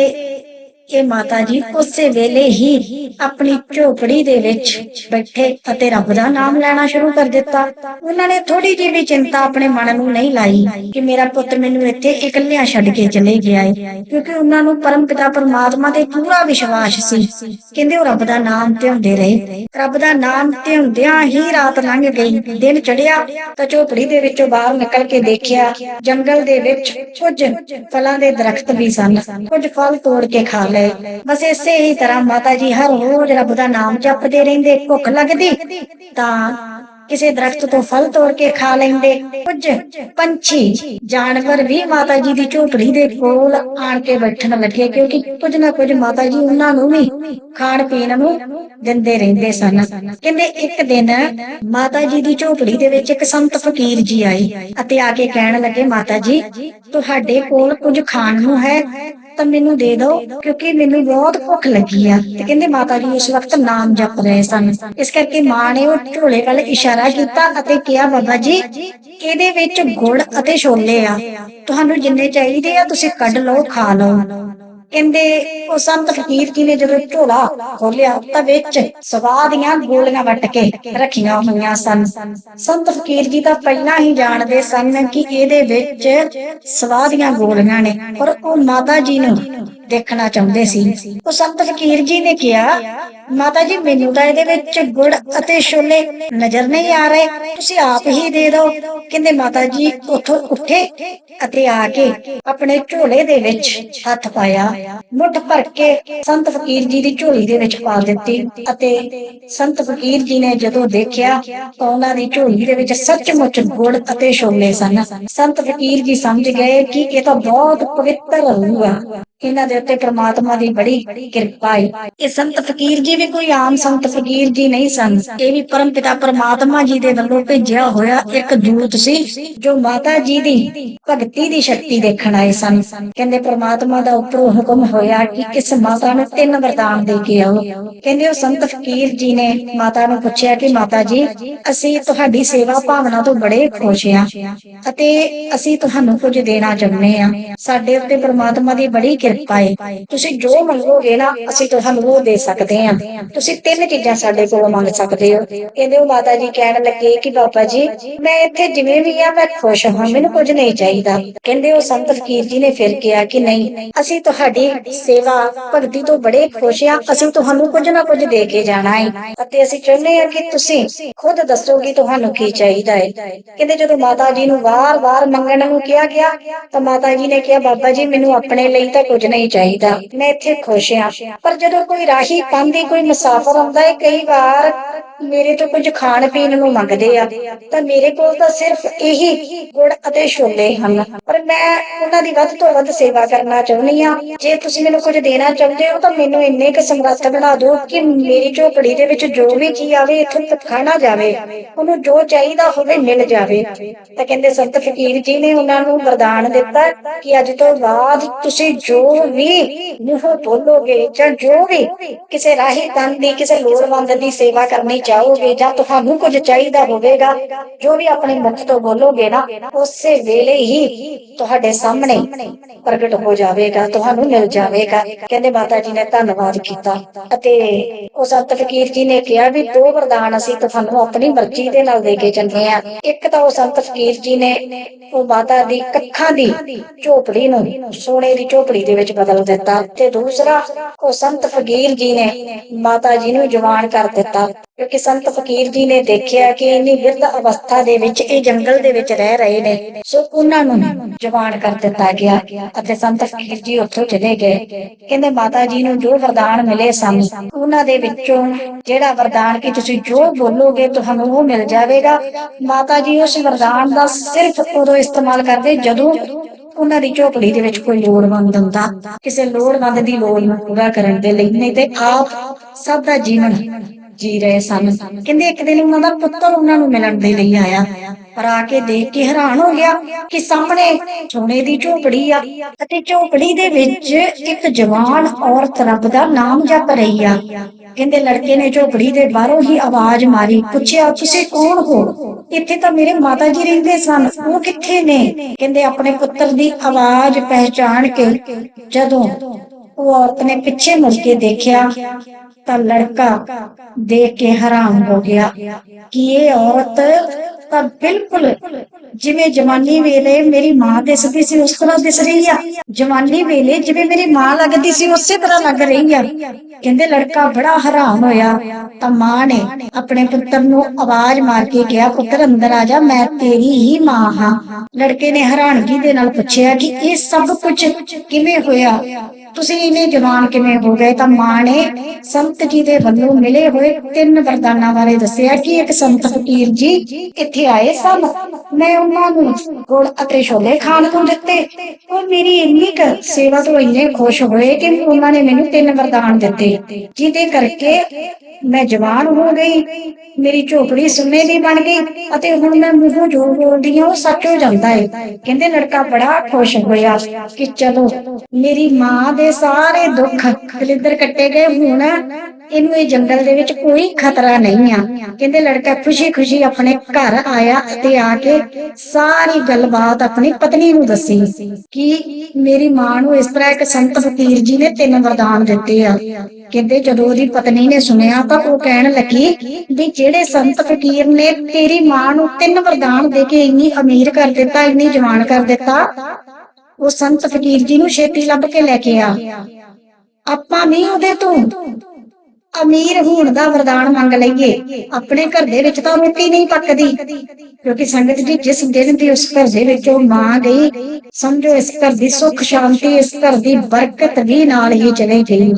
Speaker 1: ਇਹ ਮਾਤਾ ਜੀ ਉਸੇ ਵੇਲੇ ਹੀ ਆਪਣੀ ਝੋਪੜੀ ਦੇ ਵਿੱਚ ਬੈਠੇ ਅਤੇ ਰੱਬ ਦਾ ਨਾਮ ਲੈਣਾ ਸ਼ੁਰੂ ਕਰ ਦਿੱਤਾ। ਉਹਨਾਂ ਨੇ ਥੋੜੀ ਜਿਹੀ ਵੀ ਚਿੰਤਾ ਆਪਣੇ ਮਨ ਨੂੰ ਨਹੀਂ ਲਾਈ ਕਿ ਮੇਰਾ ਪੁੱਤ ਮੈਨੂੰ ਇੱਥੇ ਇਕੱਲਿਆਂ ਛੱਡ ਕੇ ਚਲੇ ਗਿਆ ਹੈ ਕਿਉਂਕਿ ਉਹਨਾਂ ਨੂੰ ਪਰਮ ਪਿਤਾ ਪਰਮਾਤਮਾ ਤੇ ਪੂਰਾ ਵਿਸ਼ਵਾਸ ਸੀ। ਕਹਿੰਦੇ ਉਹ ਰੱਬ ਦਾ ਨਾਮ ਧਿਆਉਂਦੇ ਰਹੇ। ਰੱਬ ਦਾ ਨਾਮ ਧਿਆਉਂਦਿਆਂ ਹੀ ਰਾਤ ਲੰਘ ਗਈ। ਦਿਨ ਚੜਿਆ ਤਾਂ ਝੋਪੜੀ ਦੇ ਵਿੱਚੋਂ ਬਾਹਰ ਨਿਕਲ ਕੇ ਦੇਖਿਆ, ਜੰਗਲ ਦੇ ਵਿੱਚ ਕੁਝ ਫਲਾਂ ਦੇ ਦਰਖਤ ਵੀ ਸਨ। ਕੁਝ ਫਲ ਤੋੜ ਕੇ ਖਾ ਲਏ। ਬਸ ਇਸੇ ਹੀ ਤਰ੍ਹਾਂ ਮਾਤਾ ਜੀ ਹਰ ਰੋਜ਼ ਰੱਬ ਦਾ ਨਾਮ ਜਪਦੇ ਰਹਿੰਦੇ, ਭੁੱਖ ਲੱਗਦੀ। ਤਾਂ ਕਿਸੇ ਦਰਖਤ ਤੋਂ ਫਲ ਤੋੜ ਕੇ ਖਾ ਲੈਂਦੇ। ਕੁਝ ਪੰਛੀ, ਜਾਨਵਰ ਵੀ ਮਾਤਾ ਜੀ ਦੀ ਝੋਪੜੀ ਦੇ ਕੋਲ ਆਣ ਕੇ ਬੈਠਣ ਲੱਗੇ, ਕਿਉਂਕਿ ਕੁਝ ਨਾ ਕੁਝ ਮਾਤਾ ਜੀ ਉਹਨਾਂ ਨੂੰ ਵੀ ਖਾਣ ਪੀਣ ਨੂੰ ਦਿੰਦੇ ਰਹਿੰਦੇ ਸਨ। ਕਹਿੰਦੇ ਇੱਕ ਦਿਨ ਮਾਤਾ ਜੀ ਦੀ ਝੋਪੜੀ ਦੇ ਵਿੱਚ ਇੱਕ ਸੰਤ ਫਕੀਰ ਜੀ ਆਏ ਅਤੇ ਆ ਕੇ ਕਹਿਣ ਲੱਗੇ, ਮਾਤਾ ਜੀ, ਤੁਹਾਡੇ ਕੋਲ ਕੁਝ ਖਾਣ ਨੂੰ ਹੈ ਤਾਂ ਮੈਨੂੰ ਦੇ ਦਿਓ ਕਿਉਂਕਿ ਮੈਨੂੰ ਬਹੁਤ ਭੁੱਖ ਲੱਗੀ ਆ। ਤੇ ਕਹਿੰਦੇ ਮਾਤਾ ਜੀ ਉਸ ਵਕਤ ਨਾਮ ਜਪ ਰਹੇ ਸਨ। ਇਸ ਕਰਕੇ ਮਾਂ ਨੇ ਉਹ ਢੋਲੇ ਵੱਲ ਇਸ਼ਾਰਾ ਕੀਤਾ ਅਤੇ ਕਿਹਾ, ਬਾਬਾ ਜੀ, ਇਹਦੇ ਵਿੱਚ ਗੁੜ ਅਤੇ ਛੋਲੇ ਆ। ਤੁਹਾਨੂੰ ਜਿੰਨੇ ਚਾਹੀਦੇ ਆ, ਤੁਸੀਂ ਕੱਢ ਲਓ, ਖਾ ਲਓ। ਕਹਿੰਦੇ, ਉਹ ਸੰਤ ਫਕੀਰ ਜੀ ਨੇ ਜਦੋਂ ਝੋਲਾ ਖੋਲਿਆ ਤਾਂ ਵਿੱਚ ਸਵਾਹ ਦੀਆਂ ਗੋਲੀਆਂ ਵੱਟ ਕੇ ਰੱਖੀਆਂ ਹੋਈਆਂ ਸਨ। ਸੰਤ ਫਕੀਰ ਜੀ ਤਾਂ ਪਹਿਲਾਂ ਹੀ ਜਾਣਦੇ ਸਨ ਕਿ ਇਹਦੇ ਵਿੱਚ ਸਵਾਹ ਦੀਆਂ ਗੋਲੀਆਂ ਨੇ, ਪਰ ਉਹ ਮਾਤਾ ਜੀ ਨੂੰ ਦੇਖਣਾ ਚਾਹੁੰਦੇ ਸੀ। ਉਹ ਸੰਤ ਫਕੀਰ ਜੀ ਨੇ ਕਿਹਾ, ਮਾਤਾ ਜੀ, ਮੈਨੂੰ ਤਾਂ ਇਹਦੇ ਵਿੱਚ ਗੁੜ ਅਤੇ ਛੋਲੇ ਨਜ਼ਰ ਨਹੀਂ ਆ ਰਹੇ। ਤੁਸੀਂ ਆਪ ਹੀ ਦੇ ਦਿਓ। ਕਹਿੰਦੇ ਮਾਤਾ ਜੀ ਉੱਥੋਂ ਉੱਠੇ ਅਤੇ ਆ ਕੇ ਆਪਣੇ ਝੋਲੇ ਦੇ ਵਿੱਚ ਹੱਥ ਪਾਇਆ। ਮੁੱਠ ਭਰ ਕੇ ਸੰਤ ਫਕੀਰ ਜੀ ਦੀ ਝੋਲੀ ਦੇ ਵਿੱਚ ਪਾ ਦਿੱਤੀ ਅਤੇ ਸੰਤ ਫਕੀਰ ਜੀ ਨੇ ਜਦੋਂ ਦੇਖਿਆ ਤਾਂ ਉਹਨਾਂ ਦੀ ਝੋਲੀ ਦੇ ਵਿੱਚ ਸੱਚਮੁੱਚ ਗੁੜ ਅਤੇ ਛੋਲੇ ਸਨ। ਸੰਤ ਫਕੀਰ ਜੀ ਸਮਝ ਗਏ ਕਿ ਇਹ ਤਾਂ ਬਹੁਤ ਪਵਿੱਤਰ ਰੂਹ ਆ। ਇਹਨਾਂ ਦੇ ਉੱਤੇ ਪ੍ਰਮਾਤਮਾ ਦੀ ਬੜੀ ਕਿਰਪਾ ਹੈ ਇਹ ਸੰਤ ਫਕੀਰ ਜੀ ਵੀ ਕੋਈ ਆਮ ਸੰਤ ਫਕੀਰ ਜੀ ਨਹੀਂ ਸਨ। ਇਹ ਵੀ ਪਰਮ ਪਿਤਾ ਪ੍ਰਮਾਤਮਾ ਜੀ ਦੇ ਵੱਲੋਂ ਭੇਜਿਆ ਹੋਇਆ ਇੱਕ ਦੂਤ ਸੀ, ਜੋ ਮਾਤਾ ਜੀ ਦੀ ਭਗਤੀ ਦੀ ਸ਼ਕਤੀ ਦੇਖਣ ਆਏ ਸਨ। ਕਹਿੰਦੇ, ਪ੍ਰਮਾਤਮਾ ਦਾ ਉੱਪਰੋਂ ਹੁਕਮ ਹੋਇਆ ਕਿ ਇਸ ਮਾਤਾ ਨੂੰ ਤਿੰਨ ਵਰਦਾਨ ਦੇ ਕੇ ਆਓ। ਕਹਿੰਦੇ, ਉਹ ਸੰਤ ਫਕੀਰ ਜੀ ਨੇ ਮਾਤਾ ਨੂੰ ਪੁੱਛਿਆ ਕਿ, ਮਾਤਾ ਜੀ, ਅਸੀਂ ਤੁਹਾਡੀ ਸੇਵਾ ਭਾਵਨਾ ਤੋਂ ਬੜੇ ਖੁਸ਼ ਆ ਅਤੇ ਅਸੀਂ ਤੁਹਾਨੂੰ ਕੁਝ ਦੇਣਾ ਚਾਹੁੰਦੇ ਹਾਂ ਸਾਡੇ ਉੱਤੇ ਪ੍ਰਮਾਤਮਾ ਦੀ ਬੜੀ ਕਿਰਪਾ ਹੈ ਤੁਸੀਂ ਜੋ ਮੰਗੋਗੇ ਨਾ, ਅਸੀਂ ਤੁਹਾਨੂੰ ਉਹ ਦੇ ਸਕਦੇ ਹਾਂ। ਤੁਸੀਂ ਤਿੰਨ ਚੀਜ਼ਾਂ ਸਾਡੇ ਕੋਲੋਂ ਮੰਗ ਸਕਦੇ ਹੋ। ਕਹਿੰਦੇ ਉਹ ਮਾਤਾ ਜੀ ਕਹਿਣ ਲੱਗੇ ਕਿ ਬਾਬਾ ਜੀ, ਮੈਂ ਇੱਥੇ ਜਿਵੇਂ ਵੀ ਆ, ਮੈਂ ਖੁਸ਼ ਹਾਂ, ਮੈਨੂੰ ਕੁਝ ਨਹੀਂ ਚਾਹੀਦਾ। ਕਹਿੰਦੇ ਉਹ ਸੰਤ ਫਕੀਰ ਜੀ ਨੇ ਫਿਰ ਕਿਹਾ ਕਿ ਨਹੀਂ, ਅਸੀਂ ਤੁਹਾਡੀ ਸੇਵਾ ਭਗਤੀ ਤੋਂ ਬੜੇ ਖੁਸ਼ ਹਾਂ, ਅਸੀਂ ਤੁਹਾਨੂੰ ਕੁਝ ਨਾ ਕੁਝ ਦੇ ਕੇ ਜਾਣਾ ਹੈ ਅਤੇ ਅਸੀਂ ਚਾਹੁੰਦੇ ਹਾਂ ਕਿ ਤੁਸੀਂ ਖੁਦ ਦੱਸੋ ਕਿ ਤੁਹਾਨੂੰ ਕੀ ਚਾਹੀਦਾ ਹੈ ਕਹਿੰਦੇ ਜਦੋਂ ਮਾਤਾ ਜੀ ਨੂੰ ਵਾਰ-ਵਾਰ ਮੰਗਣ ਨੂੰ ਕਿਹਾ ਗਿਆ, ਤਾਂ ਮਾਤਾ ਜੀ ਨੇ ਕਿਹਾ, ਬਾਬਾ ਜੀ, ਮੈਨੂੰ ਆਪਣੇ ਲਈ ਤਾਂ ਕੁਝ ਨਹੀਂ ਚਾਹੀਦਾ। ਮੈਂ ਇੱਥੇ ਖੁਸ਼ ਹਾਂ। ਪਰ ਜਦੋਂ ਕੋਈ ਰਾਹੀ ਪੰਦੀ ਕੋਈ ਮੁਸਾਫਰ ਆਉਂਦਾ ਹੈ, ਕਈ ਵਾਰ ਮੇਰੇ ਤੋਂ ਕੁਝ ਖਾਣ ਪੀਣ ਨੂੰ ਮੰਗਦੇ ਆ, ਤਾਂ ਮੇਰੇ ਕੋਲ ਤਾਂ ਸਿਰਫ ਇਹੀ ਗੁੜ ਅਤੇ ਛੋਲੇ ਹਨ। ਪਰ ਮੈਂ ਉਹਨਾਂ ਦੀ ਵੱਧ ਤੋਂ ਵੱਧ ਸੇਵਾ ਕਰਨਾ ਚਾਹੁੰਦੀ ਆ ਜੇ ਤੁਸੀਂ ਮੈਨੂੰ ਕੁਝ ਦੇਣਾ ਚਾਹੁੰਦੇ ਹੋ, ਤਾਂ ਮੈਨੂੰ ਇੰਨੇ ਕੁ ਸਮਰੱਥ ਬਣਾ ਦਿਓ ਕਿ ਮੇਰੀ ਝੋਪੜੀ ਦੇ ਵਿੱਚ ਜੋ ਵੀ ਜੀ ਆਵੇ, ਇੱਥੋਂ ਤੱਕ ਖਾਣਾ ਜਾਵੇ। ਉਹਨੂੰ ਜੋ ਚਾਹੀਦਾ ਹੋਵੇ, ਮਿਲ ਜਾਵੇ। ਤਾਂ ਕਹਿੰਦੇ ਸੰਤ ਫਕੀਰ ਜੀ ਨੇ ਉਹਨਾਂ ਨੂੰ ਵਰਦਾਨ ਦਿੱਤਾ ਕਿ ਅੱਜ ਤੋਂ ਬਾਅਦ ਤੁਸੀਂ ਜੋ ਜੋ ਵੀ ਮੂੰਹੋਂ ਬੋਲੋਗੇ ਜਾਂ ਜੋ ਵੀ ਕਿਸੇ ਰਾਹੀ ਤਨ ਦੀ, ਕਿਸੇ ਲੋੜਵੰਦ ਦੀ ਸੇਵਾ ਕਰਨੀ ਚਾਹੋਗੇ ਜਾਂ ਤੁਹਾਨੂੰ ਕੁਝ ਚਾਹੀਦਾ ਹੋਵੇਗਾ, ਜੋ ਵੀ ਆਪਣੇ ਮੁਖ ਤੋਂ ਬੋਲੋਗੇ ਨਾ, ਉਸੇ ਵੇਲੇ ਹੀ ਤੁਹਾਡੇ ਸਾਹਮਣੇ ਪ੍ਰਗਟ ਹੋ ਜਾਵੇਗਾ, ਤੁਹਾਨੂੰ ਮਿਲ ਜਾਵੇਗਾ। ਕਹਿੰਦੇ ਮਾਤਾ ਜੀ ਨੇ ਧੰਨਵਾਦ ਕੀਤਾ ਅਤੇ ਉਹ ਸੰਤ ਫਕੀਰ ਜੀ ਨੇ ਕਿਹਾ ਵੀ ਦੋ ਵਰਦਾਨ ਅਸੀਂ ਤੁਹਾਨੂੰ ਆਪਣੀ ਮਰਜ਼ੀ ਦੇ ਨਾਲ ਦੇ ਕੇ ਚੱਲੇ ਆ ਇੱਕ ਤਾਂ ਉਹ ਸੰਤ ਫਕੀਰ ਜੀ ਨੇ ਉਹ ਮਾਤਾ ਦੀ ਕੱਖਾਂ ਦੀ ਝੋਪੜੀ ਨੂੰ, ਸੋਨੇ ਦੀ ਝੋਪੜੀ ਦੇ ਵਿੱਚ ਬਦਲ ਦਿੱਤਾ ਤੇ ਦੂਸਰਾ, ਉਹ ਸੰਤ ਫਕੀਰ ਜੀ ਨੇ ਮਾਤਾ ਜੀ ਨੂੰ ਜਵਾਨ ਕਰ ਦਿੱਤਾ। ਕਿਉਂਕਿ ਸੰਤ ਫਕੀਰ ਜੀ ਨੇ ਦੇਖਿਆ ਕਿ ਇੰਨੀ ਬਿਰਧ ਅਵਸਥਾ ਦੇ ਵਿੱਚ, ਇਹ ਜੰਗਲ ਦੇ ਵਿੱਚ ਰਹਿ ਰਹੇ ਨੇ, ਸੋ ਉਹਨਾਂ ਨੂੰ ਜਵਾਨ ਕਰ ਦਿੱਤਾ ਗਿਆ ਅਤੇ ਸੰਤ ਫਕੀਰ ਜੀ ਉੱਥੋਂ ਚਲੇ ਗਏ। ਕਹਿੰਦੇ, ਮਾਤਾ ਜੀ ਨੂੰ ਜੋ ਵਰਦਾਨ ਮਿਲੇ ਸਨ, ਉਹਨਾਂ ਦੇ ਵਿੱਚੋਂ ਜਿਹੜਾ ਵਰਦਾਨ ਕਿ ਤੁਸੀਂ ਜੋ ਬੋਲੋਗੇ, ਤੁਹਾਨੂੰ ਉਹ ਮਿਲ ਜਾਵੇਗਾ। ਮਾਤਾ ਜੀ ਉਸ ਵਰਦਾਨ ਦਾ ਸਿਰਫ ਉਦੋਂ ਇਸਤੇਮਾਲ ਕਰਦੇ ਜਦੋਂ ਉਹਨਾਂ ਦੀ ਝੋਪੜੀ ਦੇ ਵਿੱਚ ਕੋਈ ਲੋੜਵੰਦ ਹੁੰਦਾ, ਕਿਸੇ ਲੋੜਵੰਦ ਦੀ ਲੋੜ ਨੂੰ ਪੂਰਾ ਕਰਨ ਦੇ ਲਈ, ਨਹੀਂ ਤੇ ਆਪ ਸਭ ਦਾ ਜੀਵਨ ਜੀ ਰਹੇ ਸਨ। ਕਹਿੰਦੇ ਇੱਕ ਦਿਨ ਉਹਨਾਂ ਦਾ ਪੁੱਤਰ ਉਹਨਾਂ ਨੂੰ ਮਿਲਣ ਦੇ ਲਈ ਆਇਆ। ਪਰ ਆ ਕੇ ਦੇਖ ਕੇ ਹੈਰਾਨ ਹੋ ਗਿਆ ਕਿ ਸਾਹਮਣੇ ਸੋਨੇ ਦੀ ਝੋਪੜੀ ਆ ਅਤੇ ਝੋਪੜੀ ਦੇ ਵਿੱਚ ਇੱਕ ਜਵਾਨ ਔਰਤ ਰੱਬ ਦਾ ਨਾਮ ਜਪ ਰਹੀ ਆ। ਕਹਿੰਦੇ ਲੜਕੇ ਨੇ ਝੋਪੜੀ ਦੇ ਬਾਹਰੋਂ ਹੀ ਆਵਾਜ਼ ਮਾਰੀ, ਪੁੱਛਿਆ, ਤੁਸੀਂ ਕੌਣ ਹੋ? ਇੱਥੇ ਤਾਂ ਮੇਰੇ ਮਾਤਾ ਜੀ ਰਹਿੰਦੇ ਸਨ, ਉਹ ਕਿੱਥੇ ਨੇ? ਕਹਿੰਦੇ, ਆਪਣੇ ਪੁੱਤਰ ਦੀ ਆਵਾਜ਼ ਪਹਿਚਾਣ ਕੇ ਜਦੋਂ ਉਹ ਔਰਤ ਨੇ ਪਿੱਛੇ ਮੁੜ ਕੇ ਦੇਖਿਆ ਤਾਂ ਲੜਕਾ ਦੇਖ ਕੇ ਹੈਰਾਨ ਹੋ ਗਿਆ ਕਿ ਇਹ ਔਰਤ ਤਾਂ ਬਿਲਕੁਲ ਜਿਵੇਂ ਜਵਾਨੀ ਵੇਲੇ ਮੇਰੀ ਮਾਂ ਦਿਸਦੀ ਸੀ ਉਸ ਤਰ੍ਹਾਂ ਦਿਸ ਰਹੀ ਆ। ਜਵਾਨੀ ਵੇਲੇ ਜਿਵੇਂ ਮੇਰੀ ਮਾਂ ਲੱਗਦੀ ਸੀ ਉਸੇ ਤਰ੍ਹਾਂ ਲੱਗ ਰਹੀ ਆ। ਕਹਿੰਦੇ ਲੜਕਾ ਬੜਾ ਹੈਰਾਨ ਹੋਇਆ ਤਾਂ ਮਾਂ ਨੇ ਆਪਣੇ ਪੁੱਤਰ ਨੂੰ ਆਵਾਜ਼ ਮਾਰ ਕੇ ਕਿਹਾ, ਪੁੱਤਰ, ਅੰਦਰ ਆ ਜਾ, ਮੈਂ ਤੇਰੀ ਹੀ ਮਾਂ ਹਾਂ। ਲੜਕੇ ਨੇ ਹੈਰਾਨਗੀ ਦੇ ਨਾਲ ਪੁੱਛਿਆ ਕਿ ਇਹ ਸਭ ਕੁਝ ਕਿਵੇਂ ਹੋਇਆ? ਤੁਸੀਂ ਇਹਨੇ ਜਵਾਨ ਕਿਵੇਂ ਹੋ ਗਏ? ਤਾਂ ਮਾਂ ਨੇ ਸੰਤ ਜੀ ਦੇ ਵੱਲੋਂ ਮਿਲੇ ਹੋਏ ਤਿੰਨ ਵਰਦਾਨਾਂ ਬਾਰੇ ਦੱਸਿਆ ਕਿ ਇੱਕ ਸੰਤ ਫਕੀਰ ਜੀ ਇੱਥੇ ਆਏ ਸਨ। ਮੈਂ ਉਹਨਾਂ ਨੂੰ ਗੁੜ ਅਤੇ ਛੋਲੇ ਖਾਣ ਨੂੰ ਦਿੱਤੇ। ਉਹ ਮੇਰੀ ਇੰਨੀ ਕੁ ਸੇਵਾ ਤੋਂ ਇੰਨੇ ਖੁਸ਼ ਹੋਏ ਕਿ ਉਹਨਾਂ ਨੇ ਮੈਨੂੰ ਤਿੰਨ ਵਰਦਾਨ ਦਿੱਤੇ, ਜਿਹਦੇ ਕਰਕੇ ਮੈਂ ਜਵਾਨ ਹੋ ਗਈ। ਮੇਰੀ ਝੋਪੜੀ ਸੁਨੇ ਦੀ ਬਣ ਗਈ ਅਤੇ ਹੁਣ ਮੈਂ ਮੂੰਹੋਂ ਜੋ ਬੋਲਦੀ ਹਾਂ ਉਹ ਸੱਚ ਹੋ ਜਾਂਦਾ ਹੈ ਕਹਿੰਦੇ, ਲੜਕਾ ਬੜਾ ਖੁਸ਼ ਹੋਇਆ ਕਿ ਚਲੋ, ਮੇਰੀ ਮਾਂ ਦੇ ਸਾਰੇ ਦੁੱਖ ਦਲਿੱਦਰ ਕੱਟੇ ਗਏ। ਹੁਣ ਇਹਨੂੰ ਇਹ ਜੰਗਲ ਦੇ ਵਿੱਚ ਕੋਈ ਖਤਰਾ ਨਹੀਂ ਆ। ਕਹਿੰਦੇ ਲੜਕਾ ਖੁਸ਼ੀ-ਖੁਸ਼ੀ ਆਪਣੇ ਘਰ ਆਇਆ ਅਤੇ ਆ ਕੇ ਸਾਰੀ ਗੱਲਬਾਤ ਆਪਣੀ ਪਤਨੀ ਨੂੰ ਦੱਸੀ ਕਿ ਮੇਰੀ ਮਾਂ ਨੂੰ ਇਸ ਤਰ੍ਹਾਂ ਇੱਕ ਸੰਤ ਫਕੀਰ ਜੀ ਨੇ ਤਿੰਨ ਵਰਦਾਨ ਦਿੱਤੇ ਆ। ਕਹਿੰਦੇ ਜਦੋਂ ਉਹਦੀ ਪਤਨੀ ਨੇ ਸੁਣਿਆ ਤਾਂ ਉਹ ਕਹਿਣ ਲੱਗੀ ਵੀ ਜਿਹੜੇ ਸੰਤ ਫਕੀਰ ਨੇ ਤੇਰੀ ਮਾਂ ਨੂੰ ਤਿੰਨ ਵਰਦਾਨ ਦੇ ਕੇ ਇੰਨੀ ਅਮੀਰ ਕਰ ਦਿੱਤਾ, ਇੰਨੀ ਜਵਾਨ ਕਰ ਦਿੱਤਾ ਉਹ ਸੰਤ ਫਕੀਰ ਜੀ ਨੂੰ ਛੇਤੀ ਲੱਭ ਕੇ ਲੈ ਕੇ ਆ। ਆਪਾਂ ਨਹੀਂ ਉਹਦੇ ਤੋਂ। ਅਮੀਰ ਹੋਣ ਦਾ ਵਰਦਾਨ ਮੰਗ ਲਈਏ। ਆਪਣੇ ਘਰ ਦੇ ਵਿੱਚ ਤਾਂ ਰੋਟੀ ਨਹੀਂ ਪੱਕਦੀ। ਕਿਉਂਕਿ ਸੰਗਤ ਜੀ ਜਿਸ ਦਿਨ ਦੀ ਉਸ ਘਰ ਦੇ ਵਿੱਚੋਂ ਮਾਂ ਗਈ, ਸਮਝੋ ਇਸ ਘਰ ਦੀ ਸੁੱਖ, ਸ਼ਾਂਤੀ, ਇਸ ਘਰ ਦੀ ਬਰਕਤ ਵੀ ਨਾਲ ਹੀ ਚਲੇ ਗਈ।